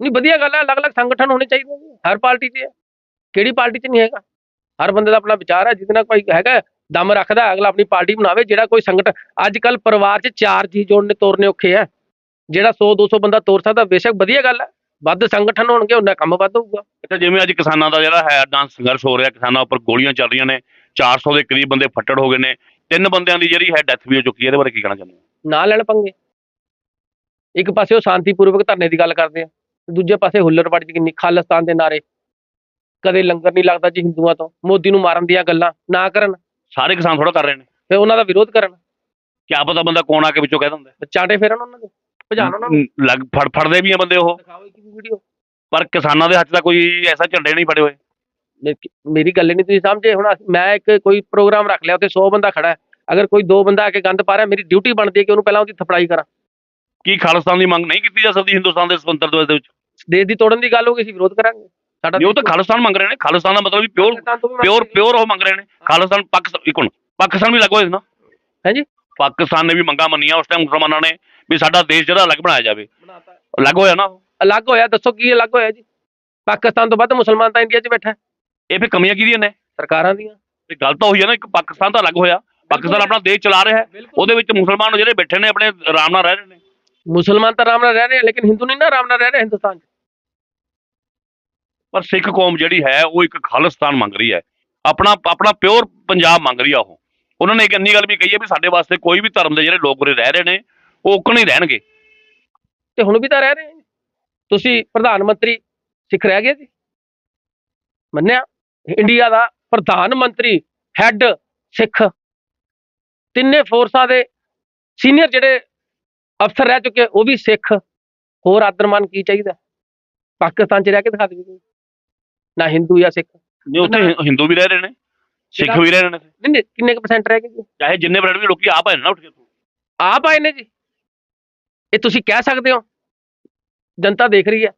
S2: ਨਹੀਂ, ਵਧੀਆ ਗੱਲ ਹੈ, ਅਲੱਗ-ਅਲੱਗ ਸੰਗਠਨ ਹੋਣੇ ਚਾਹੀਦੇ ਨੇ। ਹਰ ਪਾਰਟੀ 'ਚ ਹੈ। ਕਿਹੜੀ ਪਾਰਟੀ 'ਚ ਨਹੀਂ ਹੈਗਾ। ਹਰ ਬੰਦੇ ਦਾ ਆਪਣਾ ਵਿਚਾਰ ਹੈ, ਜਿਹਦੇ ਨਾਲ ਕੋਈ ਹੈਗਾ ਦਮ ਰੱਖਦਾ ਅਗਲਾ ਆਪਣੀ ਪਾਰਟੀ ਬਣਾਵੇ, ਜਿਹੜਾ ਕੋਈ ਸੰਗਠਨ ਅੱਜ ਕੱਲ ਪਰਿਵਾਰ 'ਚ ਚਾਰ ਜੀ ਜੋੜਨੇ ਤੋਰਨੇ ਔਖੇ ਹੈ। ਜਿਹੜਾ 100 200 ਬੰਦਾ ਤੋਰ ਸਕਦਾ, ਬੇਸ਼ੱਕ ਵਧੀਆ ਗੱਲ ਹੈ। ਵੱਧ ਸੰਗਠਨ ਹੋਣਗੇ ਉਹਨਾਂ ਕੰਮ ਵੱਧ ਹੋਊਗਾ।
S1: ਅੱਛਾ, ਜਿਵੇਂ ਅੱਜ ਕਿਸਾਨਾਂ ਦਾ ਜਿਹੜਾ ਹੈ ਡਾਂਸ ਸੰਘਰਸ਼ ਹੋ ਰਿਹਾ, ਕਿਸਾਨਾਂ ਉੱਪਰ ਗੋਲੀਆਂ ਚੱਲ ਰਹੀਆਂ ਨੇ। 400 ਦੇ ਕਰੀਬ ਬੰਦੇ ਫੱਟੜ ਹੋ ਗਏ ਨੇ। ਤਿੰਨ ਬੰਦਿਆਂ ਦੀ ਜਿਹੜੀ ਹੈ ਡੈਥ ਵੀ ਹੋ ਚੁੱਕੀ ਹੈ ਇਹਦੇ ਬਾਰੇ ਕੀ ਕਹਿਣਾ ਚਾਹੁੰਦੇ ਹੋ?
S2: ਨਾ ਲੈਣ ਪੰਗੇ। ਇੱਕ ਪਾਸੇ ਉਹ ਸ਼ਾਂਤੀਪੂਰਵਕ ਧਰਨੇ ਦੀ ਗੱਲ ਕਰਦੇ ਆ ਤੇ ਦੂਜੇ ਪਾਸੇ ਹੁੱਲੜਬਾੜੀ ਦੀ ਕਿੰਨੀ ਖਾਲਿਸਤਾਨ ਦੇ ਨਾਰੇ। ਕਦੇ ਲੰਗਰ ਨਹੀਂ ਲੱਗਦਾ ਜੀ ਹਿੰਦੂਆਂ ਤੋਂ ਮੋਦੀ ਨੂੰ ਮਾਰਨ ਦੀਆਂ ਗੱਲਾਂ ਨਾ ਕਰਨ।
S1: ਸਾਰੇ ਕਿਸਾਨ ਥੋੜਾ ਕਰ ਰਹੇ ਨੇ।
S2: ਫਿਰ ਉਹਨਾਂ ਦਾ ਵਿਰੋਧ ਕਰਨ।
S1: ਕਿਆ ਪਤਾ ਬੰਦਾ ਕੌਣ ਆ ਕੇ ਵਿੱਚੋਂ ਕਹਿ ਦਿੰਦਾ
S2: ਚਾਟੇ ਫੇਰਨ ਉਹਨਾਂ ਦੇ ਭਜਾਣ ਉਹਨਾਂ ਨੂੰ।
S1: ਨ- ਲੱਗ ਫੜ ਫੜਦੇ ਵੀ ਆ ਬੰਦੇ ਉਹ।
S2: ਦਿਖਾਓ ਇੱਕ ਵੀਡੀਓ
S1: ਪਰ ਕਿਸਾਨਾਂ ਦੇ ਹੱਥ ਦਾ ਕੋਈ ਐਸਾ ਝੰਡੇ ਨਹੀਂ ਫੜੇ ਹੋਏ।
S2: ਮੇਰੀ ਗੱਲ ਹੀ ਨਹੀਂ ਤੁਸੀਂ ਸਮਝੇ ਹੁਣ ਮੈਂ ਇੱਕ ਕੋਈ ਪ੍ਰੋਗਰਾਮ ਰੱਖ ਲਿਆ ਉੱਥੇ 100 ਬੰਦਾ ਖੜਾ ਹੈ। ਅਗਰ ਕੋਈ ਦੋ ਬੰਦਾ ਆ ਕੇ ਗੰਦ ਪਾ ਰਿਹਾ ਮੇਰੀ ਡਿਊਟੀ ਬਣਦੀ ਹੈ ਕਿ ਉਹਨੂੰ ਪਹਿਲਾਂ ਉਹਦੀ ਥਪੜਾਈ ਕਰਾਂ।
S1: ਕੀ ਖਾਲਿਸਤਾਨ ਦੀ ਮੰਗ ਨਹੀਂ ਕੀਤੀ ਜਾ ਸਕਦੀ ਹਿੰਦੁਸਤਾਨ ਦੇ ਸੁਤੰਤਰ ਦਿਵਸ ਦੇ ਵਿੱਚ?
S2: ਦੇਸ਼ ਦੀ ਤੋੜਨ ਦੀ ਗੱਲ ਹੋਗੀ ਅਸੀਂ ਵਿਰੋਧ ਕਰਾਂਗੇ। ਸਾਡਾ
S1: ਉਹ ਤਾਂ ਖਾਲਿਸਤਾਨ ਮੰਗ ਰਹੇ ਨੇ। ਖਾਲਿਸਤਾਨ ਦਾ ਮਤਲਬ ਵੀ ਪਿਓਰ ਪਿਓਰ ਪਿਓਰ ਉਹ ਮੰਗ ਰਹੇ ਨੇ। ਖਾਲਿਸਤਾਨ ਪਾਕਿਸਤਾਨ ਇੱਕ ਮਿੰਟ। ਪਾਕਿਸਤਾਨ ਵੀ ਲੱਗੋ ਇਸ ਨਾ।
S2: ਹਾਂਜੀ।
S1: ਪਾਕਿਸਤਾਨ ਨੇ ਵੀ ਮੰਗਾਂ ਮੰਨੀਆਂ ਉਸ ਟਾਈਮ ਮੁਸਲਮਾਨਾਂ ਨੇ ਵੀ ਸਾਡਾ ਦੇਸ਼ ਜਿਹੜਾ ਅਲੱਗ ਬਣਾਇਆ ਜਾਵੇ। ਅਲੱਗ ਹੋਇਆ ਨਾ।
S2: ਅਲੱਗ ਹੋਇਆ ਦੱਸੋ ਕੀ ਅਲੱਗ ਹੋਇਆ ਜੀ? ਪਾਕਿਸਤਾਨ ਤੋਂ ਵੱਧ ਮੁਸਲਮਾਨ ਤਾਂ ਇੰਡੀਆ 'ਚ ਬੈਠਾ ਹੈ,
S1: ਇਹ ਫਿਰ ਕਮੀਆਂ ਕਿਹਦੀਆਂ ਨੇ?
S2: ਸਰਕਾਰਾਂ ਦੀਆਂ।
S1: ਇਹ ਗੱਲ ਤਾਂ ਹੋਈ ਹੈ ਨਾ ਇੱਕ ਪਾਕਿਸਤਾਨ ਤਾਂ ਅਲੱਗ ਹੋਇਆ। ਪਾਕਿਸਤਾਨ ਆਪਣਾ ਦੇਸ਼ ਚਲਾ ਰਿਹਾ ਹੈ। ਉਹਦੇ ਵਿੱਚ ਮੁਸਲਮਾਨ ਜਿਹੜੇ ਬੈਠੇ ਨੇ ਆਪਣੇ ਆਰਾਮ ਨਾਲ ਰਹਿ ਰਹੇ ਨੇ।
S2: ਮੁਸਲਮਾਨ ਤਾਂ ਆਰਾਮ ਨਾਲ ਰਹਿ ਰਹੇ ਲੇਕਿਨ ਹਿੰਦੂ ਨਹੀਂ ਨਾ ਆਰਾਮ ਨਾਲ ਰਹਿ ਰਹੇ ਹਿੰਦੁਸਤਾਨ 'ਚ।
S1: ਪਰ ਸਿੱਖ ਕੌਮ ਜਿਹੜੀ ਹੈ ਉਹ ਇੱਕ ਖਾਲਿਸਤਾਨ ਮੰਗ ਰਹੀ ਹੈ। ਆਪਣਾ ਆਪਣਾ ਪਿਓਰ ਪੰਜਾਬ ਮੰਗ ਰਹੀ ਆ ਉਹ। ਉਹਨਾਂ ਨੇ ਇੱਕ ਇੰਨੀ ਗੱਲ ਵੀ ਕਹੀ ਹੈ ਵੀ ਸਾਡੇ ਵਾਸਤੇ ਕੋਈ ਵੀ ਧਰਮ ਦੇ ਜਿਹੜੇ ਲੋਕ ਉਰੇ ਰਹਿ ਰਹੇ ਨੇ ਉਹ ਉੱਕਣ ਹੀ ਰਹਿਣਗੇ।
S2: ਤੇ ਹੁਣ ਵੀ ਤਾਂ ਰਹਿ ਰਹੇ। ਤੁਸੀਂ ਪ੍ਰਧਾਨ ਮੰਤਰੀ ਸਿੱਖ ਰਹਿ ਗਏ ਜੀ। ਮੰਨਿਆ? ਇੰਡੀਆ ਦਾ ਪ੍ਰਧਾਨ ਮੰਤਰੀ ਹੈੱਡ ਸਿੱਖ। ਤਿੰਨੇ ਫੋਰਸਾਂ ਦੇ ਸੀਨੀਅਰ ਜਿਹੜੇ ਅਫਸਰ ਰਹਿ ਚੁੱਕੇ ਉਹ ਵੀ ਸਿੱਖ। ਹੋਰ ਆਦਰਮਾਨ ਕੀ ਚਾਹੀਦਾ? ਪਾਕਿਸਤਾਨ 'ਚ ਰਹਿ ਕੇ ਦਿਖਾ ਦੇਵੇ ਨਾ ਹਿੰਦੂ ਜਾਂ ਸਿੱਖ।
S1: ਜੇ ਉੱਥੇ ਹਿੰਦੂ ਵੀ ਰਹਿ ਰਹੇ ਨੇ ਸਿੱਖ ਵੀ ਰਹਿ ਰਹੇ ਨੇ
S2: ਨਹੀਂ ਨਹੀਂ ਕਿੰਨੇ ਕੁ ਪਰਸੈਂਟ ਰਹਿ ਗਏ ਜੀ?
S1: ਚਾਹੇ ਜਿੰਨੇ ਬਰੜ ਵੀ ਲੋਕੀ ਆਪ ਆਏ ਨਾ ਉੱਠ ਕੇ
S2: ਆਪ ਆਏ ਨੇ ਜੀ। ਇਹ ਤੁਸੀਂ ਕਹਿ ਸਕਦੇ ਹੋ? ਜਨਤਾ ਦੇਖ ਰਹੀ ਹੈ।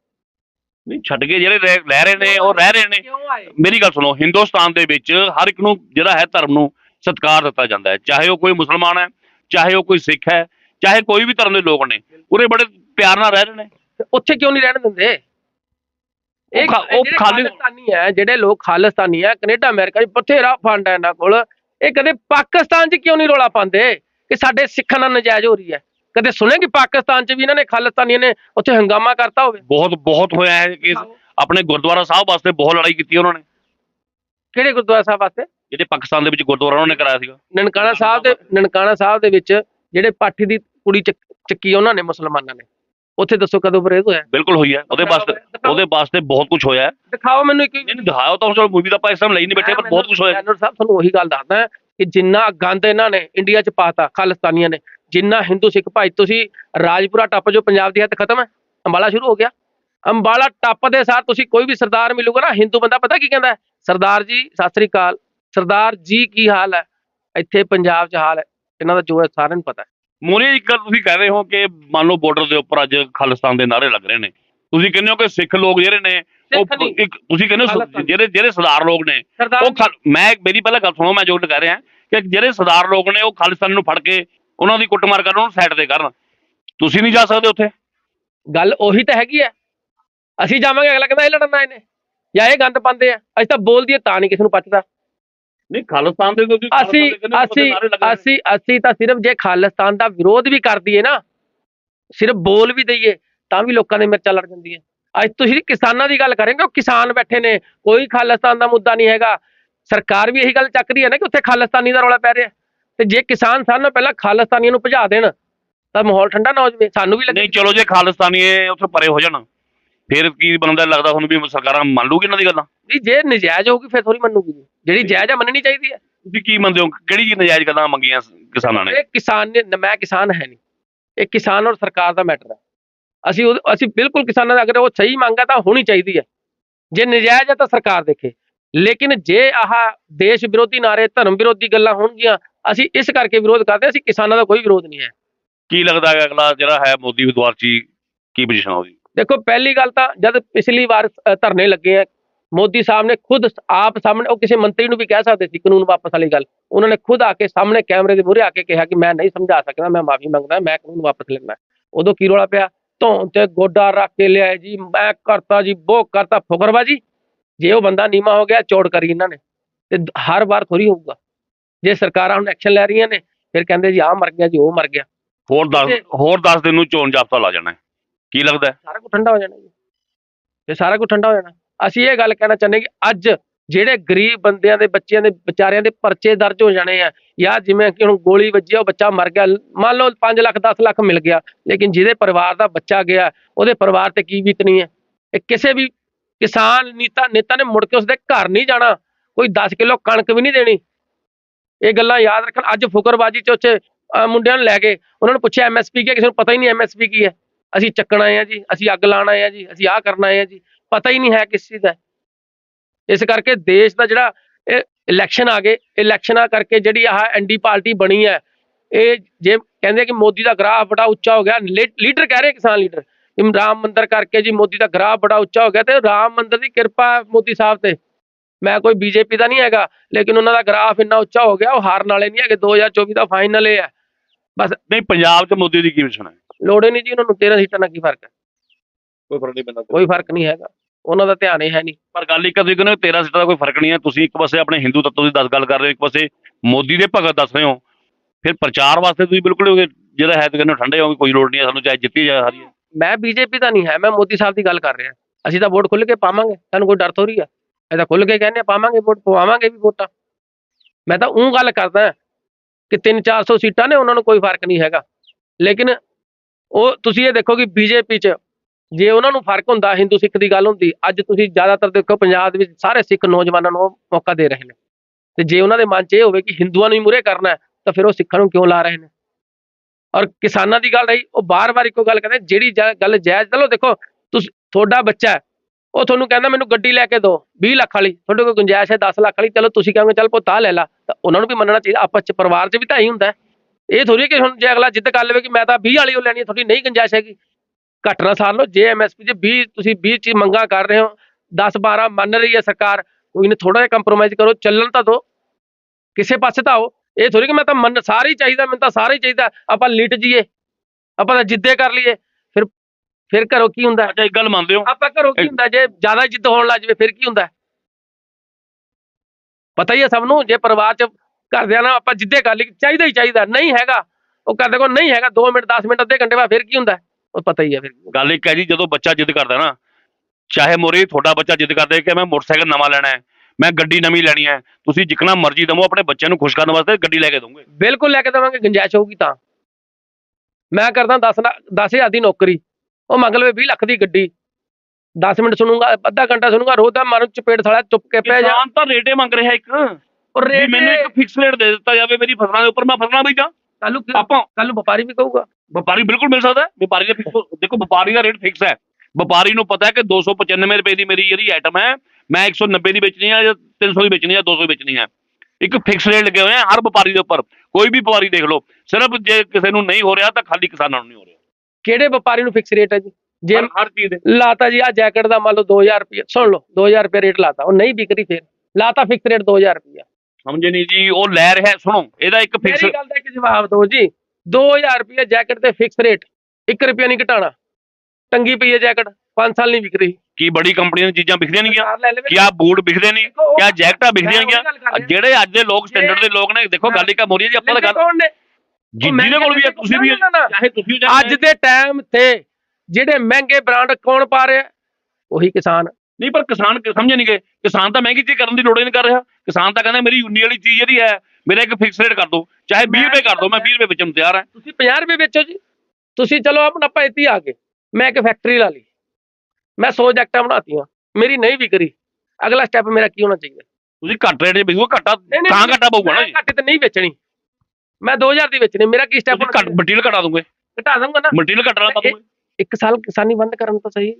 S1: ਨਹੀਂ ਛੱਡ ਕੇ ਜਿਹੜੇ ਰਹਿ ਰਹਿ ਰਹੇ ਨੇ ਉਹ ਰਹਿ ਰਹੇ ਨੇ।
S2: ਕਿਉਂ ਆਏ?
S1: ਮੇਰੀ ਗੱਲ ਸੁਣੋ ਹਿੰਦੁਸਤਾਨ ਦੇ ਵਿੱਚ ਹਰ ਇੱਕ ਨੂੰ ਜਿਹੜਾ ਹੈ ਧਰਮ ਨੂੰ ਸਤਿਕਾਰ ਦਿੱਤਾ ਜਾਂਦਾ ਹੈ। ਚਾਹੇ ਉਹ ਕੋਈ ਮੁਸਲਮਾਨ ਹੈ ਚਾਹੇ ਉਹ ਕੋਈ ਸਿੱਖ ਹੈ ਚਾਹੇ ਕੋਈ ਵੀ ਧਰਮ ਦੇ ਲੋਕ ਨੇ ਪੂਰੇ ਬੜੇ ਪਿਆਰ ਨਾਲ ਰਹਿ ਰਹੇ ਨੇ।
S2: ਤੇ ਉੱਥੇ ਕਿਉਂ ਨਹੀਂ ਰਹਿਣ ਦਿੰਦੇ?
S1: ਉਹ
S2: ਇਹ ਖਾਲਿਸਤਾਨੀ ਹੈ ਜਿਹੜੇ ਲੋਕ ਖਾਲਿਸਤਾਨੀ ਹੈ ਕੈਨੇਡਾ ਅਮਰੀਕਾ 'ਚ ਬਥੇਰਾ ਫੰਡ ਹੈ ਇਹਨਾਂ ਕੋਲ। ਇਹ ਕਦੇ ਪਾਕਿਸਤਾਨ 'ਚ ਕਿਉਂ ਨਹੀਂ ਰੋਲਾ ਪਾਉਂਦੇ ਕਿ ਸਾਡੇ ਸਿੱਖਾਂ ਨਾਲ ਨਜਾਇਜ਼ ਹੋ ਰਹੀ ਹੈ? ਕਦੇ ਸੁਣਿਆ ਕਿ ਪਾਕਿਸਤਾਨ 'ਚ ਵੀ ਇਹਨਾਂ ਨੇ ਖਾਲਿਸਤਾਨੀਆਂ ਨੇ ਉੱਥੇ ਹੰਗਾਮਾ ਕਰਤਾ ਹੋਵੇ?
S1: ਬਹੁਤ ਬਹੁਤ ਹੋਇਆ ਹੈ। ਕਿ ਆਪਣੇ ਗੁਰਦੁਆਰਾ ਸਾਹਿਬ ਵਾਸਤੇ ਬਹੁਤ ਲੜਾਈ ਕੀਤੀ ਉਹਨਾਂ ਨੇ।
S2: ਕਿਹੜੇ ਗੁਰਦੁਆਰਾ ਸਾਹਿਬ ਵਾਸਤੇ?
S1: ਜਿਹੜੇ ਪਾਕਿਸਤਾਨ ਦੇ ਵਿੱਚ ਗੁਰਦੁਆਰਾ ਉਹਨਾਂ ਨੇ ਕਰਾਇਆ ਸੀਗਾ।
S2: ਨਨਕਾਣਾ ਸਾਹਿਬ ਦੇ ਨਨਕਾਣਾ ਸਾਹਿਬ ਦੇ ਵਿੱਚ ਜਿਹੜੇ ਪਾਠੀ ਦੀ ਕੁੜੀ ਚੱਕ- ਉਹਨਾਂ ਨੇ ਮੁਸਲਮਾਨਾਂ ਨੇ। ਉੱਥੇ ਦੱਸੋ ਕਦੋਂ ਪਰੇਜ਼ ਹੋਇਆ?
S1: ਬਿਲਕੁਲ ਹੋਈ ਹੈ। ਉਹਦੇ ਵਾਸਤੇ ਉਹਦੇ ਵਾਸਤੇ ਬਹੁਤ ਕੁਝ ਹੋਇਆ
S2: ਦਿਖਾਓ ਮੈਨੂੰ ਇੱਕ
S1: ਨਹੀਂ ਦਿਖਾਓ ਤਾਂ ਚਲੋ ਮੂਵੀ ਦਾ ਆਪਾਂ ਇਸ ਲਈ ਨਹੀਂ ਬੈਠੇ ਪਰ ਬਹੁਤ ਕੁਝ ਹੋਇਆ
S2: ਜਨਰਲ ਸਾਹਿਬ ਤੁਹਾਨੂੰ ਉਹੀ ਗੱਲ ਦੱਸਦਾ ਕਿ ਜਿੰਨਾ ਗੰਦ ਇਹਨਾਂ ਨੇ ਇੰਡੀਆ 'ਚ ਪਾਤਾ ਖਾਲਿਸਤਾਨੀਆਂ ਨੇ ਜਿੰਨਾ ਹਿੰਦੂ ਸਿੱਖ ਭਾਈ ਤੁਸੀਂ ਰਾਜਪੁਰਾ ਟੱਪ ਜੋ ਪੰਜਾਬ ਦੀ ਹੱਦ ਖਤਮ ਹੈ। ਅੰਬਾਲਾ ਸ਼ੁਰੂ ਹੋ ਗਿਆ। ਅੰਬਾਲਾ ਟੱਪ ਦੇ ਸਾਰ ਤੁਸੀਂ ਕੋਈ ਵੀ ਸਰਦਾਰ ਮਿਲੂਗਾ ਨਾ ਹਿੰਦੂ ਬੰਦਾ ਪਤਾ ਕੀ ਕਹਿੰਦਾ? ਸਰਦਾਰ ਜੀ ਸਤਿ ਸ੍ਰੀ ਅਕਾਲ। ਸਰਦਾਰ ਜੀ ਕੀ ਹਾਲ ਹੈ? ਇੱਥੇ ਪੰਜਾਬ 'ਚ ਹਾਲ ਹੈ। ਇਹਨਾਂ ਦਾ ਜੋ ਹੈ ਸਾਰਿਆਂ ਨੂੰ ਪਤਾ ਹੈ।
S1: ਮੋਰੀ ਇੱਕ ਗੱਲ ਤੁਸੀਂ ਕਹਿ ਰਹੇ ਹੋ ਕਿ ਮੰਨ ਲਓ ਬਾਰਡਰ ਦੇ ਉੱਪਰ ਅੱਜ ਖਾਲਿਸਤਾਨ ਦੇ ਨਾਰੇ ਲੱਗ ਰਹੇ ਨੇ। ਤੁਸੀਂ ਕਹਿੰਦੇ ਹੋ ਕਿ ਸਿੱਖ ਲੋਕ ਜਿਹੜੇ ਨੇ ਉਹ ਤੁਸੀਂ ਕਹਿੰਦੇ ਹੋ। ਜਿਹੜੇ ਜਿਹੜੇ ਸਰਦਾਰ ਲੋਕ ਨੇ ਉਹ ਮੈਂ ਮੇਰੀ ਪਹਿਲਾਂ ਗੱਲ ਸੁਣੋ ਮੈਂ ਜੋ ਕਹਿ ਰਿਹਾ ਕਿ ਜਿਹੜੇ ਸਰਦਾਰ ਲੋਕ ਨੇ ਉਹ ਖਾਲਿਸਤਾਨ ਨੂੰ ਫੜ ਕੇ ਉਹਨਾਂ ਦੀ ਕੁੱਟਮਾਰ ਕਰਨ ਉਹਨੂੰ ਸਾਈਡ ਤੇ ਕਰਨ। ਤੁਸੀਂ ਨਹੀਂ ਜਾ ਸਕਦੇ ਉੱਥੇ।
S2: ਗੱਲ ਉਹੀ ਤਾਂ ਹੈਗੀ ਹੈ ਅਸੀਂ ਜਾਵਾਂਗੇ ਅਗਲਾ ਕਹਿੰਦਾ ਇਹ ਲੜਨ ਆਏ ਨੇ। ਜਾਂ ਇਹ ਗੰਦ ਪਾਉਂਦੇ ਆ। ਅਸੀਂ ਤਾਂ ਬੋਲਦੀਏ ਤਾਂ ਨਹੀਂ ਕਿਸੇ ਨੂੰ ਪਚਦਾ।
S1: ਨਹੀਂ ਖਾਲਿਸਤਾਨ ਦੇ ਤੁਸੀਂ
S2: ਅਸੀਂ ਅਸੀਂ ਅਸੀਂ ਅਸੀਂ ਤਾਂ ਸਿਰਫ ਜੇ ਖਾਲਿਸਤਾਨ ਦਾ ਵਿਰੋਧ ਵੀ ਕਰ ਦਈਏ ਨਾ ਸਿਰਫ ਬੋਲ ਵੀ ਦਈਏ ਤਾਂ ਵੀ ਲੋਕਾਂ ਦੇ ਮਿਰਚਾਂ ਲੜ ਜਾਂਦੀਆਂ। ਅੱਜ ਤੁਸੀਂ ਕਿਸਾਨਾਂ ਦੀ ਗੱਲ ਕਰੇਂਗੇ ਉਹ ਕਿਸਾਨ ਬੈਠੇ ਨੇ। ਕੋਈ ਖਾਲਿਸਤਾਨ ਦਾ ਮੁੱਦਾ ਨਹੀਂ ਹੈਗਾ। ਸਰਕਾਰ ਵੀ ਇਹੀ ਗੱਲ ਚੱਕ ਰਹੀ ਹੈ ਨਾ ਕਿ ਉੱਥੇ ਖਾਲਿਸਤਾਨੀ ਦਾ ਰੌਲਾ ਪੈ ਰਿਹਾ। ਤੇ ਜੇ ਕਿਸਾਨ ਸਾਨੂੰ ਪਹਿਲਾਂ ਖਾਲਿਸਤਾਨੀਆਂ ਨੂੰ ਭਜਾ ਦੇਣ ਤਾਂ ਮਾਹੌਲ ਠੰਡਾ ਨਾ ਹੋ ਜਾਵੇ। ਸਾਨੂੰ ਵੀ ਲੱਗੇ।
S1: ਨਹੀਂ ਚਲੋ ਜੇ ਖਾਲਿਸਤਾਨੀ ਇਹ ਉੱਥੇ ਪਰੇ ਹੋ ਜਾਣ ਫਿਰ ਕੀ ਬਣਦਾ ਲੱਗਦਾ ਤੁਹਾਨੂੰ ਵੀ ਸਰਕਾਰਾਂ ਮੰਨ ਲੂਗੀ ਇਹਨਾਂ ਦੀ ਗੱਲਾਂ?
S2: ਵੀ ਜੇ ਨਜਾਇਜ਼ ਹੋਊਗੀ ਫਿਰ ਥੋੜੀ ਮੰਨੂਗੀ। ਜਿਹੜੀ ਜਾਇਜ਼ ਆ ਮੰਨਣੀ ਚਾਹੀਦੀ ਹੈ
S1: ਤੁਸੀਂ ਕੀ ਮੰਨਦੇ ਹੋ? ਕਿਹੜੀ ਜੀ ਨਜਾਇਜ਼ ਗੱਲਾਂ ਮੰਗੀਆਂ ਕਿਸਾਨਾਂ ਨੇ?
S2: ਇਹ ਕਿਸਾਨ ਨੇ ਮੈਂ ਕਿਸਾਨ ਹੈ ਨਹੀਂ। ਇਹ ਕਿਸਾਨ ਔਰ ਸਰਕਾਰ ਦਾ ਮੈਟਰ ਹੈ ਅਸੀਂ ਅਸੀਂ ਬਿਲਕੁਲ ਕਿਸਾਨਾਂ ਦਾ ਅਗਰ ਉਹ ਸਹੀ ਮੰਗਾ ਤਾਂ ਹੋਣੀ ਚਾਹੀਦੀ ਹੈ ਜੇ ਨਜਾਇਜ਼ ਹੈ ਤਾਂ ਸਰਕਾਰ ਦੇਖੇ। ਲੇਕਿਨ ਜੇ ਆਹ ਦੇਸ਼ ਵਿਰੋਧੀ ਨਾਰੇ ਧਰਮ ਵਿਰੋਧੀ ਗੱਲਾਂ ਹੋਣਗੀਆਂ ਅਸੀਂ ਇਸ ਕਰਕੇ ਵਿਰੋਧ ਕਰਦੇ ਹਾਂ, ਅਸੀਂ ਕਿਸਾਨਾਂ ਦਾ ਕੋਈ ਵਿਰੋਧ ਨਹੀਂ ਹੈ।
S1: ਕੀ ਲੱਗਦਾ ਹੈ ਅਗਲਾ ਜਿਹੜਾ ਹੈ ਮੋਦੀ ਵਿਦਵਾਰ ਜੀ ਕੀ ਪੋਜੀਸ਼ਨ ਉਹਦੀ?
S2: ਦੇਖੋ ਪਹਿਲੀ ਗੱਲ ਤਾਂ ਜਦ ਪਿਛਲੀ ਵਾਰ ਧਰਨੇ ਲੱਗੇ ਆ ਮੋਦੀ ਸਾਹਿਬ ਨੇ ਖੁਦ ਆਪ ਸਾਹਮਣੇ ਉਹ ਕਿਸੇ ਮੰਤਰੀ ਨੂੰ ਵੀ ਕਹਿ ਸਕਦੇ ਸੀ ਕਾਨੂੰਨ ਵਾਪਸ ਵਾਲੀ ਗੱਲ। ਉਹਨਾਂ ਨੇ ਖੁਦ ਆ ਕੇ ਸਾਹਮਣੇ ਕੈਮਰੇ ਦੇ ਮੂਹਰੇ ਆ ਕੇ ਕਿਹਾ ਕਿ ਮੈਂ ਨਹੀਂ ਸਮਝਾ ਸਕਦਾ ਮੈਂ ਮਾਫੀ ਮੰਗਦਾ ਮੈਂ ਕਾਨੂੰਨ ਵਾਪਸ ਲੈਣਾ ਉਦੋਂ ਕੀ ਰੋਲਾ ਪਿਆ? ਧੌਣ ਤੇ ਗੋਡਾ ਰੱਖ ਕੇ ਲਿਆਏ ਜੀ ਮੈਂ ਕਰਤਾ ਜੀ ਬੋ ਕਰਤਾ ਫੁਕਰਬਾਜੀ। ਜੇ ਉਹ ਬੰਦਾ ਨੀਮਾ ਹੋ ਗਿਆ ਚੋੜ ਕਰੀ ਇਹਨਾਂ ਨੇ। ਤੇ ਹਰ ਵਾਰ ਥੋੜੀ ਹੋਊਗਾ। ਜੇ ਸਰਕਾਰਾਂ ਹੁਣ ਐਕਸ਼ਨ ਲੈ ਰਹੀਆਂ ਨੇ ਫਿਰ ਕਹਿੰਦੇ ਜੀ ਆਹ ਮਰ ਗਿਆ ਜੀ ਉਹ ਮਰ ਗਿਆ।
S1: ਹੋਰ 10
S2: ਤੇ-
S1: ਹੋਰ 10 ਦਿਨ ਨੂੰ ਚੋਣ ਜਾਬਤਾ ਲਾ ਜਾਣਾ ਕੀ ਲੱਗਦਾ?
S2: ਸਾਰਾ ਕੁਝ ਠੰਡਾ ਹੋ ਜਾਣਾ ਜੀ। ਇਹ ਸਾਰਾ ਕੁਝ ਠੰਡਾ ਹੋ ਜਾਣਾ। ਅਸੀਂ ਇਹ ਗੱਲ ਕਹਿਣਾ ਚਾਹੁੰਦੇ ਕਿ ਅੱਜ ਜਿਹੜੇ ਗਰੀਬ ਬੰਦਿਆਂ ਦੇ ਬੱਚਿਆਂ ਦੇ ਵਿਚਾਰਿਆਂ ਦੇ ਪਰਚੇ ਦਰਜ ਹੋ ਜਾਣੇ ਆ ਜਾਂ ਜਿਵੇਂ ਕਿ ਹੁਣ ਗੋਲੀ ਵੱਜੀ ਉਹ ਬੱਚਾ ਮਰ ਗਿਆ। ਮੰਨ ਲਓ 5 ਲੱਖ 10 ਲੱਖ ਮਿਲ ਗਿਆ ਲੇਕਿਨ ਜਿਹਦੇ ਪਰਿਵਾਰ ਦਾ ਬੱਚਾ ਗਿਆ ਉਹਦੇ ਪਰਿਵਾਰ ਤੇ ਕੀ ਬੀਤਣੀ ਹੈ? ਇਹ ਕਿਸੇ ਵੀ ਕਿਸਾਨ ਨੇਤਾ ਨੇਤਾ ਨੇ ਮੁੜ ਕੇ ਉਸਦੇ ਘਰ ਨਹੀਂ ਜਾਣਾ। ਕੋਈ 10 ਕਿਲੋ ਕਣਕ ਵੀ ਨਹੀਂ ਦੇਣੀ। ਇਹ ਗੱਲਾਂ ਯਾਦ ਰੱਖਣ। ਅੱਜ ਫੁਕਰਬਾਜੀ ਚ ਉੱਥੇ ਮੁੰਡਿਆਂ ਨੂੰ ਲੈ ਗਏ ਉਹਨਾਂ ਨੂੰ ਪੁੱਛਿਆ ਐਮਐਸਪੀ ਕੀ ਹੈ, ਕਿਸੇ ਨੂੰ ਪਤਾ ਹੀ ਨਹੀਂ ਐਮਐਸਪੀ ਕੀ ਹੈ। ਅਸੀਂ ਚੱਕਣਾ ਆਏ ਆ ਜੀ, ਅਸੀਂ ਅੱਗ ਲਾਉਣ ਆਏ ਆ ਜੀ, ਅਸੀਂ ਆਹ ਕਰਨਾ ਆਏ ਆ ਜੀ, ਪਤਾ ਹੀ ਨਹੀਂ ਹੈ ਕਿਸ ਚੀਜ਼ ਦਾ। ਇਸ ਕਰਕੇ ਦੇਸ਼ ਦਾ ਜਿਹੜਾ ਇਹ ਇਲੈਕਸ਼ਨ ਆ ਗਏ ਇਲੈਕਸ਼ਨਾਂ ਕਰਕੇ ਜਿਹੜੀ ਆਹ ਐਨਡੀ ਪਾਰਟੀ ਬਣੀ ਹੈ, ਇਹ ਜੇ ਕਹਿੰਦੇ ਕਿ ਮੋਦੀ ਦਾ ਗ੍ਰਾਫ ਬੜਾ ਉੱਚਾ ਹੋ ਗਿਆ, ਲੀ- ਲੀਡਰ ਕਹਿ ਰਹੇ ਕਿਸਾਨ ਲੀਡਰ ਰਾਮ ਮੰਦਰ ਕਰਕੇ ਜੀ ਮੋਦੀ ਦਾ ਗ੍ਰਾਫ ਬੜਾ ਉੱਚਾ ਹੋ ਗਿਆ ਤੇ ਰਾਮ ਮੰਦਰ ਦੀ ਕਿਰਪਾ ਹੈ ਮੋਦੀ ਸਾਹਿਬ ਤੇ। ਮੈਂ ਕੋਈ ਬੀਜੇਪੀ ਦਾ ਨਹੀਂ ਹੈਗਾ ਲੇਕਿਨ ਉਹਨਾਂ ਦਾ ਗ੍ਰਾਫ ਇੰਨਾ ਉੱਚਾ ਹੋ ਗਿਆ ਉਹ ਹਾਰਨ ਵਾਲੇ ਨਹੀਂ ਹੈਗੇ 2024 ਦਾ ਫਾਈਨਲ ਇਹ ਹੈ।
S1: ਨਹੀਂ ਪੰਜਾਬ 'ਚ ਮੋਦੀ ਦੀ ਕੀ ਹੈ?
S2: ਲੋੜ ਹੀ ਨਹੀਂ ਜੀ ਉਹਨਾਂ ਨੂੰ 13 ਸੀਟਾਂ ਨਾਲ ਕੀ ਫ਼ਰਕ ਹੈ?
S1: ਕੋਈ ਫ਼ਰਕ ਨਹੀਂ ਪੈਂਦਾ।
S2: ਕੋਈ ਫ਼ਰਕ ਨਹੀਂ ਹੈਗਾ ਉਹਨਾਂ ਦਾ ਧਿਆਨ ਹੀ ਹੈ ਨਹੀਂ।
S1: ਪਰ ਗੱਲ ਇੱਕ ਤੁਸੀਂ ਕਹਿੰਦੇ ਹੋ 13 ਸੀਟਾਂ ਦਾ ਕੋਈ ਫ਼ਰਕ ਨਹੀਂ ਹੈ ਤੁਸੀਂ ਇੱਕ ਪਾਸੇ ਆਪਣੇ ਹਿੰਦੂ ਤੱਤਵ ਦੀ ਦੱਸ ਗੱਲ ਕਰ ਰਹੇ ਹੋ ਇੱਕ ਪਾਸੇ ਮੋਦੀ ਦੇ ਭਗਤ ਦੱਸ ਰਹੇ ਹੋ ਫਿਰ ਪ੍ਰਚਾਰ ਵਾਸਤੇ ਤੁਸੀਂ ਬਿਲਕੁਲ ਜਿਹੜਾ ਹੈ ਤੇ ਕਹਿੰਦੇ ਹੋ ਠੰਡੇ ਹੋ ਕੋਈ ਲੋੜ ਨਹੀਂ ਹੈ ਸਾਨੂੰ ਚਾਹੇ ਜਿੱਤੀ ਜਾਏ ਹਾਰੀਏ
S2: ਮੈਂ ਬੀਜੇਪੀ ਦਾ ਨਹੀਂ ਹੈ ਮੈਂ ਮੋਦੀ ਸਾਹਿਬ ਦੀ ਗੱਲ ਕਰ ਰਿਹਾ ਅਸੀਂ ਤਾਂ ਵੋਟ ਖੁੱਲ ਕੇ ਪਾਵਾਂਗੇ ਸਾਨੂੰ ਕੋਈ ਡਰ ਥੋੜੀ ਆ ਇਹ ਤਾਂ ਖੁੱਲ ਕੇ ਕਹਿੰਦੇ ਪਾਵਾਂਗੇ ਵੋਟ, ਪਵਾਵਾਂਗੇ ਵੀ ਵੋਟਾਂ। ਮੈਂ ਤਾਂ ਉਹ ਗੱਲ ਕਰਦਾ ਕਿ 3-400 ਸੀਟਾਂ ਨੇ, ਉਹਨਾਂ ਨੂੰ ਕੋਈ ਫ਼ਰਕ ਨਹੀਂ ਹੈਗਾ। ਲੇਕਿਨ ਉਹ, ਤੁਸੀਂ ਇਹ ਦੇਖੋ ਕਿ ਬੀਜੇਪੀ 'ਚ ਜੇ ਉਹਨਾਂ ਨੂੰ ਫ਼ਰਕ ਹੁੰਦਾ, ਹਿੰਦੂ ਸਿੱਖ ਦੀ ਗੱਲ ਹੁੰਦੀ, ਅੱਜ ਤੁਸੀਂ ਜ਼ਿਆਦਾਤਰ ਦੇਖੋ ਪੰਜਾਬ ਦੇ ਵਿੱਚ ਸਾਰੇ ਸਿੱਖ ਨੌਜਵਾਨਾਂ ਨੂੰ ਉਹ ਮੌਕਾ ਦੇ ਰਹੇ ਨੇ। ਤੇ ਜੇ ਉਹਨਾਂ ਦੇ ਮਨ 'ਚ ਇਹ ਹੋਵੇ ਕਿ ਹਿੰਦੂਆਂ ਨੂੰ ਹੀ ਮੂਰੇ ਕਰਨਾ ਤਾਂ ਫਿਰ ਉਹ ਸਿੱਖਾਂ ਨੂੰ ਕਿਉਂ ਲਾ ਰਹੇ ਨੇ? ਔਰ ਕਿਸਾਨਾਂ ਦੀ ਗੱਲ ਰਹੀ, ਉਹ ਬਾਰ-ਬਾਰ ਇੱਕੋ ਗੱਲ ਕਹਿੰਦੇ, ਜਿਹੜੀ ਜਾ- ਗੱਲ ਜਾਇਜ਼, ਚਲੋ ਦੇਖੋ, ਤੁਸੀਂ, ਤੁਹਾਡਾ ਬੱਚਾ ਉਹ ਤੁਹਾਨੂੰ ਕਹਿੰਦਾ ਮੈਨੂੰ ਗੱਡੀ ਲੈ ਕੇ ਦਿਓ 20 ਲੱਖ ਵਾਲੀ, ਤੁਹਾਡੇ ਕੋਲ ਗੁੰਜਾਇਸ਼ ਹੈ 10 ਲੱਖ ਵਾਲੀ, ਚਲੋ ਤੁਸੀਂ ਕਹੋਗੇ, ਚੱਲ ਪੁੱਤ ਆਹ ਲੈ ਲਾ। ਤਾਂ ਉਹਨਾਂ ਨੂੰ ਵੀ ਮੰਨਣਾ ਚਾਹੀਦਾ, ਆਪਸ ਚ ਪਰਿਵਾਰ ਚ ਵੀ ਤਾਂ ਹੀ ਹੁੰਦਾ ਇਹ ਥੋੜੀ ਕਿ ਹੁਣ ਜੇ ਅਗਲਾ ਜਿੱਦ ਕਰ ਲਵੇ ਕਿ ਮੈਂ ਤਾਂ 20 ਵਾਲੀ ਉਹ ਲੈਣੀ ਹੈ, ਤੁਹਾਡੀ ਨਹੀਂ ਗੁੰਜਾਇਸ਼ ਹੈਗੀ। ਘੱਟ ਨਾ ਸਾਰ ਲਓ, ਜੇ ਐਮਐਸਪੀ ਜੇ 20 ਤੁਸੀਂ 20 ਚ ਮੰਗਾ ਕਰ ਰਹੇ ਹੋ 10 12 ਮੰਨ ਰਹੀ ਹੈ ਸਰਕਾਰ, ਕੋਈ ਨਹੀਂ ਥੋੜਾ ਜਿਹਾ ਕੰਪਰੋਮਾਈਜ਼ ਕਰੋ, ਚੱਲਣ ਤਾਂ ਦੋ। ਕਿਸੇ ਪਾਸੇ ਤਾਂ ਆਓ, ਇਹ ਥੋੜੀ ਕਿ ਮੈਂ ਤਾਂ ਮੰਨ, ਸਾਰੇ ਹੀ ਚਾਹੀਦਾ, ਮੈਨੂੰ ਤਾਂ ਸਾਰੇ ਹੀ ਚਾਹੀਦਾ, ਆਪਾਂ ਲਿਟ ਜੀਏ ਆਪਾਂ ਤਾਂ ਜਿੱਦੇ ਕਰ ਲਈਏ। ਫਿਰ ਘਰੋਂ ਕੀ ਹੁੰਦਾ?
S1: ਅੱਛਾ ਇੱਕ ਗੱਲ ਮੰਨਦੇ ਹੋ।
S2: ਆਪਾਂ ਘਰੋਂ ਕੀ ਹੁੰਦਾ? ਜੇ ਜ਼ਿਆਦਾ ਜਿੱਦ ਹੋਣ ਲੱਗ ਜਾਵੇ ਫਿਰ ਕੀ ਹੁੰਦਾ? ਪਤਾ ਹੀ ਹੈ ਸਭ ਨੂੰ ਜੇ ਪਰਿਵਾਰ ਚ ਘਰਦਿਆਂ ਨਾਲ ਆਪਾਂ ਜਿੱਦੇ ਲਈ ਚਾਹੀਦਾ ਹੀ ਚਾਹੀਦਾ ਨਹੀਂ ਹੈਗਾ। ਉਹ ਕਰਦੇ ਕੋਲ ਨਹੀਂ ਹੈਗਾ 2 ਮਿੰਟ 10 ਮਿੰਟ ਅੱਧੇ ਘੰਟੇ ਬਾਅਦ ਫਿਰ ਕੀ ਹੁੰਦਾ? ਉਹ ਪਤਾ ਹੀ ਹੈ ਫਿਰ।
S1: ਗੱਲ ਇੱਕ ਹੈ ਜੀ ਜਦੋਂ ਬੱਚਾ ਜਿੱਦ ਕਰਦਾ ਨਾ ਚਾਹੇ ਮੋਰੇ ਤੁਹਾਡਾ ਬੱਚਾ ਜਿੱਦ ਕਰਦਾ ਕਿ ਮੈਂ ਮੋਟਰਸਾਈਕਲ ਨਵਾਂ ਲੈਣਾ ਹੈ ਮੈਂ ਗੱਡੀ ਨਵੀਂ ਲੈਣੀ ਹੈ ਤੁਸੀਂ ਜਿੰਨਾ ਮਰਜ਼ੀ ਦਮੋ ਆਪਣੇ ਬੱਚਿਆਂ ਨੂੰ ਖੁਸ਼ ਕਰਨ ਵਾਸਤੇ ਗੱਡੀ ਲੈ ਕੇ ਦੋਗੇ
S2: ਬਿਲਕੁਲ ਲੈ ਕੇ ਦੇਵਾਂਗੇ ਗੁੰਜਾਇਸ਼ ਹੋਊਗੀ ਤਾਂ। ਮੈਂ ਕਰਦਾ 10 10000 ਦੀ ਨੌਕਰੀ। ਉਹ ਮੰਗ ਲਵੇ 20 ਲੱਖ ਦੀ ਗੱਡੀ। 10 ਮਿੰਟ ਸੁਣੂਗਾ ਅੱਧਾ ਘੰਟਾ ਸੁਣੂਗਾ ਰੋਜ਼ ਦਾ ਮਾਰੂ ਚਪੇੜ ਥਾਲਾ ਚੁੱਪ ਕੇ ਪੈ ਜਾ।
S1: ਕਿਸਾਨ ਤਾਂ ਰੇਟੇ ਮੰਗ ਰਿਹਾ ਇੱਕ।
S2: ਔਰ ਰੇਟ
S1: ਮੈਨੂੰ ਇੱਕ ਫਿਕਸ ਰੇਟ ਦੇ ਦਿੱਤਾ ਜਾਵੇ ਮੇਰੀ ਫਸਲਾਂ ਦੇ ਉੱਪਰ ਮੈਂ ਫਸਲਾਂ ਬੀਜਾਂ
S2: ਕੱਲੂ
S1: ਆਪਾਂ
S2: ਕੱਲੂ ਵਪਾਰੀ ਵੀ ਕਹੂਗਾ।
S1: ਵਪਾਰੀ ਬਿਲਕੁਲ ਮਿਲ ਸਕਦਾ ਵਪਾਰੀ ਦਾ ਫਿਕਸ ਦੇਖੋ ਵਪਾਰੀ ਦਾ ਰੇਟ ਫਿਕਸ ਹੈ। ਵਪਾਰੀ ਨੂੰ ਪਤਾ ਹੈ ਕਿ 295 ਰੁਪਏ ਦੀ ਮੇਰੀ ਜਿਹੜੀ ਆਈਟਮ ਹੈ ਮੈਂ 190 ਦੀ ਵੇਚਣੀ ਹੈ ਜਾਂ 300 ਦੀ ਵੇਚਣੀ ਹੈ 200 ਦੀ ਵੇਚਣੀ ਹੈ। ਇੱਕ ਫਿਕਸ ਰੇਟ ਲੱਗੇ ਹੋਏ ਆ ਹਰ ਵਪਾਰੀ ਦੇ ਉੱਪਰ। ਕੋਈ ਵੀ ਵਪਾਰੀ ਦੇਖ ਲਓ। ਸਿਰਫ ਜੇ ਕਿਸੇ ਨੂੰ ਨਹੀਂ ਹੋ ਰਿਹਾ ਤਾਂ ਖਾਲੀ ਕਿਸਾਨਾਂ ਨੂੰ ਨਹੀਂ ਹੋ ਰਿਹਾ।
S2: ਕਿਹੜੇ ਵਪਾਰੀ ਨੂੰ ਫਿਕਸ ਰੇਟ ਹੈ ਜੀ? ਜੇ
S1: ਹਰ- ਚੀਜ਼ ਦੇ।
S2: ਲਾਤਾ ਜੀ ਆ ਜੈਕਟ ਦਾ ਮੰਨ ਲਓ 2000 ਰੁਪਏ ਸੁਣ ਲਓ 2000 ਰੁਪਏ ਰੇਟ ਲਾਤਾ ਉਹ ਨਹੀਂ ਵਿਕ ਰਹੀ ਫਿਰ। ਲਾਤਾ ਫਿਕਸ ਰੇਟ 2000 ਰੁਪਏ
S1: ਸਮਝੇ ਨਹੀਂ ਜੀ ਉਹ ਲੈ ਰਿਹਾ ਸੁਣੋ ਇਹਦਾ ਇੱਕ ਫਿਕਸ
S2: ਮੇਰੀ ਗੱਲ ਦਾ ਇੱਕ ਜਵਾਬ ਦਿਓ ਜੀ 2000 ਰੁਪਏ ਜੈਕਟ ਤੇ ਫਿਕਸ ਰੇਟ 1 ਰੁਪਿਆ ਨਹੀਂ ਘਟਾਣਾ ਟੰਗੀ ਪਈ ਹੈ ਜੈਕਟ 5 ਸਾਲ ਨਹੀਂ ਵਿਕ ਰਹੀ
S1: ਕੀ ਬੜੀ ਕੰਪਨੀਆਂ ਦੀਆਂ ਚੀਜ਼ਾਂ ਵਿਕਦੀਆਂ ਨਹੀਂ ਗਿਆ
S2: ਲਵੇ।
S1: ਕਿਆ ਬੂਟ ਵਿਕਦੇ ਨਹੀਂ?
S2: ਉਹ-
S1: ਕਿਆ ਜੈਕਟਾਂ ਵਿਕਦੀਆਂ ਨਹੀਂ। ਜਿਹੜੇ ਅੱਜ ਦੇ ਲੋਕ ਸਟੈਂਡਰਡ ਦੇ ਲੋਕ ਨੇ ਦੇਖੋ ਗੱਲ ਇੱਕ ਮੋਰੀ ਜੀ ਆਪਾਂ
S2: ਲੈਂਦੇ
S1: ਗੱਲ ਜਿ- ਜਿਹਦੇ ਕੋਲ ਵੀ ਹੈ ਤੁਸੀਂ ਵੀ। ਚਾਹੇ ਤੁਸੀਂ
S2: ਅੱਜ ਦੇ ਟਾਈਮ ਤੇ ਜਿਹੜੇ ਮਹਿੰਗੇ ਬ੍ਰਾਂਡ ਕੌਣ ਪਾ ਰਿਹਾ? ਉਹੀ ਕਿਸਾਨ।
S1: ਨਹੀਂ ਪਰ ਕਿਸਾਨ ਸਮਝੇ ਨਹੀਂ ਗਏ। ਕਿਸਾਨ ਤਾਂ ਮਹਿੰਗੀ ਚੀਜ਼ ਕਰਨ ਦੀ ਲੋੜ ਹੀ ਨਹੀਂ ਕਰ ਰਿਹਾ। ਕਿਸਾਨ ਤਾਂ ਕਹਿੰਦਾ ਮੇਰੀ ਉਨੀ ਵਾਲੀ ਚੀਜ਼ ਜਿਹੜੀ ਹੈ ਮੇਰਾ ਇੱਕ ਫਿਕਸ ਰੇਟ ਕਰ ਦਿਓ ਚਾਹੇ 20 ਰੁਪਏ ਕਰ ਦਿਓ ਮੈਂ 20 ਰੁਪਏ ਵੇਚਣ ਨੂੰ ਤਿਆਰ ਹਾਂ।
S2: ਤੁਸੀਂ 50 ਰੁਪਏ ਵੇਚੋ ਜੀ। ਤੁਸੀਂ ਚਲੋ ਆਪਣਾ ਆਪਾਂ ਇੱਥੇ ਆ ਗਏ। ਮੈਂ ਇੱਕ ਫੈਕਟਰੀ ਲਾ ਲਈ। ਮੈਂ 100 ਜੈਕਟਾਂ ਬਣਾਤੀਆਂ। ਮੇਰੀ ਨਹੀਂ ਵਿਕ ਰਹੀ ਅਗਲਾ ਸਟੈਪ ਮੇਰਾ ਕੀ ਹੋਣਾ ਚਾਹੀਦਾ?
S1: ਤੁਸੀਂ ਘੱਟ ਰੇਟ 'ਚ ਵੇਚੋ ਘੱਟਾ ਤਾਂ ਘੱਟਾ ਪਊਗਾ ਨਾ
S2: ਘੱਟ ਤੇ ਨਹੀਂ ਵੇਚਣੀ। ਮੈਂ 2000 ਦੀ ਵੇਚਣੀ ਮੇਰਾ ਕੀ ਸਟੈਪ
S1: ਘੱਟ ਮਟੀਰੀਅਲ ਘਟਾ ਦੂੰਗੇ।
S2: ਘਟਾ ਦਾਂਗਾ ਨਾ।
S1: ਮਟੀਰੀਅਲ ਘਟਣਾ ਪਾ ਦੂੰਗੇ।
S2: ਇੱਕ ਸਾਲ ਕਿਸਾਨੀ ਬੰਦ ਕਰਨ ਤਾਂ ਸਹੀ।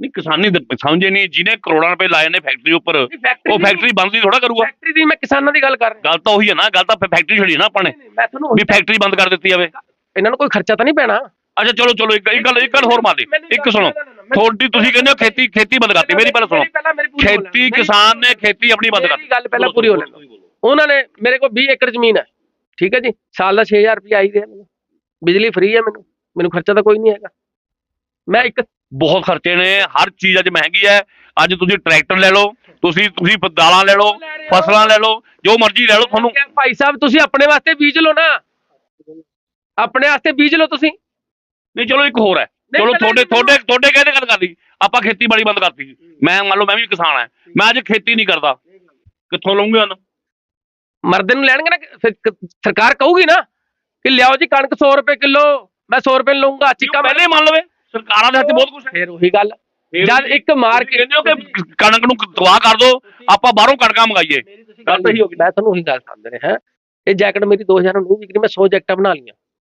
S1: ਨਹੀਂ ਕਿਸਾਨੀ ਦ- ਸਮਝੇ ਨਹੀਂ ਜਿਹਨੇ ਕਰੋੜਾਂ ਰੁਪਏ ਲਾਏ ਨੇ ਫੈਕਟਰੀ ਉੱਪਰ ਉਹ ਫੈਕਟਰੀ ਬੰਦ ਹੀ ਥੋੜਾ ਕਰੂਗਾ।
S2: ਫੈਕਟਰੀ ਦੀ ਮੈਂ ਕਿਸਾਨਾਂ ਦੀ ਗੱਲ ਕਰ ਰਿਹਾ।
S1: ਗੱਲ ਤਾਂ ਉਹੀ ਹੈ ਨਾ ਗੱਲ ਤਾਂ ਫੈਕਟਰੀ ਛੜੀ ਨਾ ਆਪਾਂ ਨੇ। ਵੀ ਫੈਕਟਰੀ ਬੰਦ ਕਰ ਦਿੱਤੀ ਜਾਵੇ।
S2: ਇਹਨਾਂ ਨੂੰ ਕੋਈ ਖਰਚਾ ਤਾਂ ਨਹੀਂ ਪੈਣਾ।
S1: ਅੱਛਾ ਚਲੋ ਚਲੋ ਇੱਕ ਇੱਕ ਗੱਲ ਇੱਕ ਗੱਲ ਹੋਰ ਮਾਰ ਦੇ। ਇੱਕ ਸੁਣੋ। ਤੁਹਾਡੀ ਤੁਸੀਂ ਕਹਿੰਦੇ ਹੋ ਖੇਤੀ ਖੇਤੀ ਬੰਦ ਕਰਤੀ। ਮੇਰੀ ਪਹਿਲਾਂ ਸੁਣੋ ਖੇਤੀ ਕਿਸਾਨ ਨੇ ਖੇਤੀ ਆਪਣੀ ਬੰਦ ਕਰਤੀ।
S2: ਗੱਲ ਪਹਿਲਾਂ ਪੂਰੀ ਹੋ ਲੈਣ ਉਹਨਾਂ ਨੇ ਮੇਰੇ ਕੋਲ 20 ਏਕੜ ਜ਼ਮੀਨ ਹੈ। ਠੀਕ ਹੈ ਜੀ? ਸਾਲ ਦਾ 6000 ਰੁਪਏ ਆਈ ਰਿਹਾ ਮੈਨੂੰ। ਬਿਜਲੀ ਫ੍ਰੀ ਹੈ ਮੈਨੂੰ। ਮੈਨੂੰ ਖਰਚਾ ਤਾਂ ਕੋਈ ਨਹੀਂ ਹੈਗਾ। ਮੈਂ ਇੱਕ
S1: ਬਹੁਤ ਖਰਚੇ ਨੇ। ਹਰ ਚੀਜ਼ ਅੱਜ ਮਹਿੰਗੀ ਹੈ। ਅੱਜ ਤੁਸੀਂ ਟਰੈਕਟਰ ਲੈ ਲਓ ਤੁਸੀਂ ਤੁਸੀਂ ਦਾਲਾਂ ਲੈ ਲਓ ਫਸਲਾਂ ਲੈ ਲਓ ਜੋ ਮਰਜ਼ੀ ਲੈ ਲਓ ਤੁਹਾਨੂੰ।
S2: ਭਾਈ ਸਾਹਿਬ ਤੁਸੀਂ ਆਪਣੇ ਵਾਸਤੇ ਬੀਜ ਲਓ ਨਾ। ਆਪਣੇ ਵਾਸਤੇ ਬੀਜ ਲਓ ਤੁਸੀਂ।
S1: ਨਹੀਂ ਚਲੋ ਇੱਕ ਹੋਰ ਹੈ। ਚਲੋ ਤੁਹਾਡੇ ਤੁਹਾਡੇ ਤੁਹਾਡੇ ਕਹਿੰਦੇ ਗੱਲ ਕਰਦੀ ਆਪਾਂ ਖੇਤੀਬਾੜੀ ਬੰਦ ਕਰਤੀ। ਮੈਂ ਮੰਨ ਲਓ ਮੈਂ ਵੀ ਕਿਸਾਨ ਹਾਂ। ਮੈਂ ਅੱਜ ਖੇਤੀ ਨਹੀਂ ਕਰਦਾ। ਕਿੱਥੋਂ ਲਵਾਂਗੇ ਹਨ
S2: ਮਰਦੇ ਨੂੰ ਲੈਣਗੇ ਨਾ ਫਿਰ ਕ- ਸਰਕਾਰ ਕਹੂਗੀ ਨਾ ਕਿ ਲਿਆਓ ਜੀ ਕਣਕ 100 ਰੁਪਏ ਕਿਲੋ ਮੈਂ 100 ਰੁਪਏ ਲਊਂਗਾ ਚਿੱਕਾ
S1: ਪਹਿਲੇ ਹੀ ਮੰਨ ਲਵੇ ਸਰਕਾਰਾਂ ਦੇ ਹੱਥ 'ਚ ਬਹੁਤ ਕੁਝ ਹੈ।
S2: ਫਿਰ ਉਹੀ ਗੱਲ। ਜਦ ਇੱਕ ਮਾਰਕੀਟ
S1: ਕਹਿੰਦੇ ਹੋ ਕਿ ਕਣਕ ਨੂੰ ਤਬਾਹ ਕਰ ਦਿਓ ਆਪਾਂ ਬਾਹਰੋਂ ਕਣਕਾਂ ਮੰਗਾਈਏ। ਗੱਲ ਤਾਂ ਇਹੀ ਹੋ ਗਈ।
S2: ਮੈਂ ਤੁਹਾਨੂੰ ਉਹੀ ਗੱਲ ਸਮਝ ਰਿਹਾ। ਹਾਂ ਇਹ ਜੈਕਟ ਮੇਰੀ 2000 ਨੂੰ ਨਹੀਂ ਵਿਕਰੀ ਮੈਂ 100 ਜੈਕਟਾਂ ਬਣਾ ਲਈਆਂ।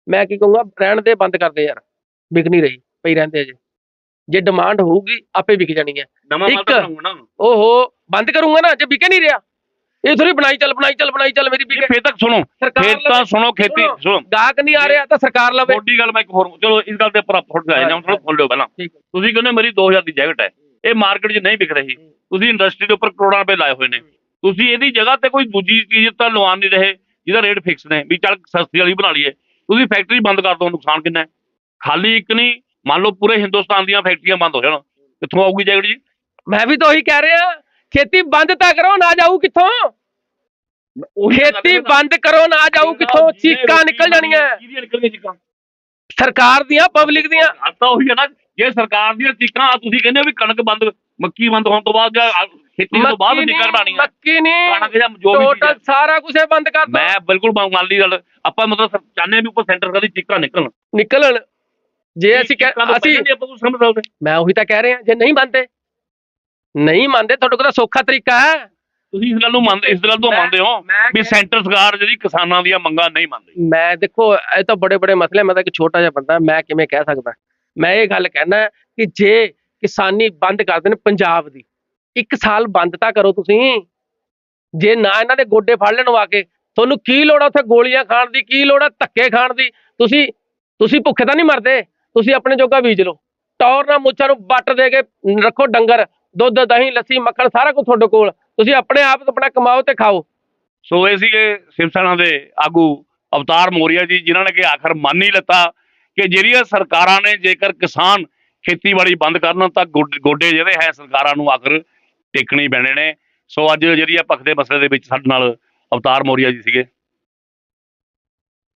S2: ਮੈਂ ਕੀ ਕਹੂੰਗਾ ਰਹਿਣ ਦੇ ਬੰਦ ਕਰ ਦੇ ਯਾਰ। ਵਿਕ ਨਹੀਂ ਰਹੀ ਪਈ ਰਹਿੰਦੇ ਅਜੇ। ਜੇ ਡਿਮਾਂਡ ਹੋਊਗੀ ਆਪੇ ਵਿਕ ਜਾਣੀ ਹੈ।
S1: ਨਵਾਂ ਮਾਲ
S2: ਇੱਕ-
S1: ਤਾਂ
S2: ਓਹੋ ਬੰਦ ਕਰੂੰਗਾ ਨਾ ਜੇ ਵਿਕੇ ਨਹੀਂ ਰਿਹਾ। ਇਹ ਥੋੜੀ ਬਣਾਈ ਚੱਲ ਬਣਾਈ ਚੱਲ ਬਣਾਈ ਚੱਲ ਮੇਰੀ ਵਿਕੇ
S1: ਫਿਰ ਤੱਕ ਸੁਣੋ ਫਿਰ ਤਾਂ। ਸੁਣੋ ਖੇਤੀ
S2: ਸੁਣੋ, ਗਾਹਕ ਨਹੀਂ ਆ ਰਿਹਾ ਤਾਂ ਸਰਕਾਰ ਲਵੇ।
S1: ਤੁਹਾਡੀ ਗੱਲ ਮੈਂ ਇੱਕ ਹੋਰ ਚਲੋ ਇਸ ਗੱਲ ਤੇ ਪਰ ਫੁੱਟ ਜਾਏ ਜਾਂ ਥੋੜਾ ਲਿਓ ਪਹਿਲਾਂ। ਤੁਸੀਂ ਕਹਿੰਦੇ ਮੇਰੀ 2000 ਦੀ ਜੈਕਟ ਹੈ। ਇਹ ਮਾਰਕੀਟ 'ਚ ਨਹੀਂ ਵਿਕ ਰਹੀ। ਤੁਸੀਂ ਇੰਡਸਟਰੀ ਦੇ ਉੱਪਰ ਕਰੋੜਾਂ ਰੁਪਏ ਲਾਏ ਹੋਏ ਨੇ। ਤੁਸੀਂ ਇਹਦੀ ਜਗ੍ਹਾ ਤੇ ਕੋਈ ਦੂਜੀ ਚੀਜ਼ ਤਾਂ ਲਵਾ ਨਹੀਂ ਰਹੇ ਜਿਹਦਾ ਰੇਟ ਫਿਕਸ ਨੇ ਵੀ ਚੱਲ ਸਸਤੀ ਵਾਲੀ ਬਣਾ ਲਈਏ। ਤੁਸੀਂ ਫੈਕਟਰੀ ਬੰਦ ਕਰ ਦੋ ਨੁਕਸਾਨ ਕਿੰਨਾ ਹੈ? ਖਾਲੀ ਇੱਕ ਨਹੀਂ ਮੰਨ ਲਓ ਪੂਰੇ ਹਿੰਦੁਸਤਾਨ ਦੀਆਂ ਫੈਕਟਰੀਆਂ ਬੰਦ ਹੋ ਜਾਣ। ਕਿੱਥੋਂ ਆਊਗੀ ਜੈਕਟ ਜੀ?
S2: ਮੈਂ ਵੀ ਤਾਂ ਉਹੀ ਕਹਿ ਰਿਹਾ। ਖੇਤੀ ਬੰਦ ਤਾਂ ਕਰੋ ਨਾ ਜਾਊ ਕਿੱਥੋਂ? ਖੇਤੀ ਬੰਦ ਕਰੋ ਨਾ ਜਾਊ ਕਿੱਥੋਂ? ਚੀਕਾਂ ਨਿਕਲ ਜਾਣੀਆਂ।
S1: ਚੀਕਾਂ
S2: ਸਰਕਾਰ ਦੀਆਂ ਪਬਲਿਕ ਦੀਆਂ।
S1: ਤਾਂ ਉਹੀ ਹੈ ਨਾ ਜੇ ਸਰਕਾਰ ਦੀਆਂ ਚੀਕਾਂ ਤੁਸੀਂ ਕਹਿੰਦੇ ਹੋ ਵੀ ਕਣਕ ਬੰਦ ਮੱਕੀ ਬੰਦ ਹੋਣ ਤੋਂ ਬਾਅਦ ਜਾਂ ਖੇਤੀ ਤੋਂ ਬਾਅਦ ਚੀਕਾਂ ਕਢਾਣੀਆਂ
S2: ਮੱਕੀ ਨਹੀਂ।
S1: ਕਣਕ ਜਾਂ ਜੋ ਵੀ
S2: ਟੋਟਲ। ਸਾਰਾ ਕੁਝ ਬੰਦ ਕਰ ਦੋ।
S1: ਮੈਂ ਬਿਲਕੁਲ ਮੰਨ ਲਈ ਗੱਲ। ਆਪਾਂ ਮਤਲਬ ਹਾਂ ਵੀ ਉੱਪਰ ਸੈਂਟਰ ਕਦੀ ਚੀਕਾਂ ਨਿਕਲਣ।
S2: ਨਿਕਲਣ। ਜੇ ਅਸੀਂ ਅਸੀਂ ਮੈਂ ਉਹੀ ਤਾਂ ਕਹਿ ਰਿਹਾ ਜੇ ਨਹੀਂ ਮੰਨਦੇ ਨਹੀਂ ਮੰਨਦੇ ਤੁਹਾਡੇ ਕੋਲ ਤਾਂ ਸੌਖਾ ਤਰੀਕਾ ਹੈ।
S1: ਤੁਸੀਂ ਇਸ ਗੱਲ ਨੂੰ ਮੰਨਦੇ ਇਸ ਗੱਲ ਤੋਂ ਮੰਨਦੇ ਹੋ ਵੀ ਸੈਂਟਰ ਸਰਕਾਰ ਜਿਹੜੀ ਕਿਸਾਨਾਂ ਦੀਆਂ ਮੰਗਾਂ ਨਹੀਂ ਮੰਨਦੀ।
S2: ਮੈਂ ਦੇਖੋ ਇਹ ਤਾਂ ਬੜੇ ਬੜੇ ਮਸਲੇ ਮੈਂ ਤਾਂ ਇੱਕ ਛੋਟਾ ਜਿਹਾ ਬੰਦਾ ਮੈਂ ਕਿਵੇਂ ਕਹਿ ਸਕਦਾ? ਮੈਂ ਇਹ ਗੱਲ ਕਹਿਣਾ ਕਿ ਜੇ ਕਿਸਾਨੀ ਬੰਦ ਕਰ ਦੇਣ ਪੰਜਾਬ ਦੀ ਇੱਕ ਸਾਲ ਬੰਦ ਤਾਂ ਕਰੋ ਤੁਸੀਂ। ਜੇ ਨਾ ਇਹਨਾਂ ਦੇ ਗੋਡੇ ਫੜ ਲੈਣ ਆ ਕੇ ਤੁਹਾਨੂੰ ਕੀ ਲੋੜ ਆ ਉੱਥੇ ਗੋਲੀਆਂ ਖਾਣ ਦੀ ਕੀ ਲੋੜ ਆ ਧੱਕੇ ਖਾਣ ਦੀ? ਤੁਸੀਂ ਤੁਸੀਂ ਭੁੱਖੇ ਤਾਂ ਨਹੀਂ ਮਰਦੇ ਤੁਸੀਂ ਆਪਣੇ ਜੋਗਾ ਬੀਜ ਲਓ। ਟੌਰ ਨਾਲ ਮੁੱਛਾਂ ਨੂੰ ਬੱਟ ਦੇ ਕੇ ਰੱਖੋ ਡੰਗਰ। ਦੁੱਧ, ਦਹੀਂ, ਲੱਸੀ, ਮੱਖਣ ਸਾਰਾ ਕੁਝ ਤੁਹਾਡੇ ਕੋਲ। ਤੁਸੀਂ ਆਪਣੇ ਆਪ ਆਪਣਾ ਕਮਾਓ ਤੇ ਖਾਓ।
S1: ਸੋ ਇਹ ਸੀਗੇ ਸ਼ਿਵ ਸੈਨਾ ਦੇ ਆਗੂ ਅਵਤਾਰ ਮੋਰੀਆ ਜੀ, ਜਿਨ੍ਹਾਂ ਨੇ ਕਿ ਆਖਰ ਮੰਨ ਹੀ ਲਿੱਤਾ ਕਿ ਜਿਹੜੀਆਂ ਸਰਕਾਰਾਂ ਨੇ ਜੇਕਰ ਕਿਸਾਨ ਖੇਤੀਬਾੜੀ ਬੰਦ ਕਰਨ ਤਾਂ ਗੋਡ- ਗੋਡੇ ਜਿਹੜੇ ਹੈ ਸਰਕਾਰਾਂ ਨੂੰ ਆਖਰ ਟੇਕਣੇ ਪੈਣੇ ਨੇ। ਸੋ ਅੱਜ ਜਿਹੜੀ ਆ ਭਖਦੇ ਮਸਲੇ ਦੇ ਵਿੱਚ ਸਾਡੇ ਨਾਲ ਅਵਤਾਰ ਮੋਰੀਆ ਜੀ ਸੀਗੇ।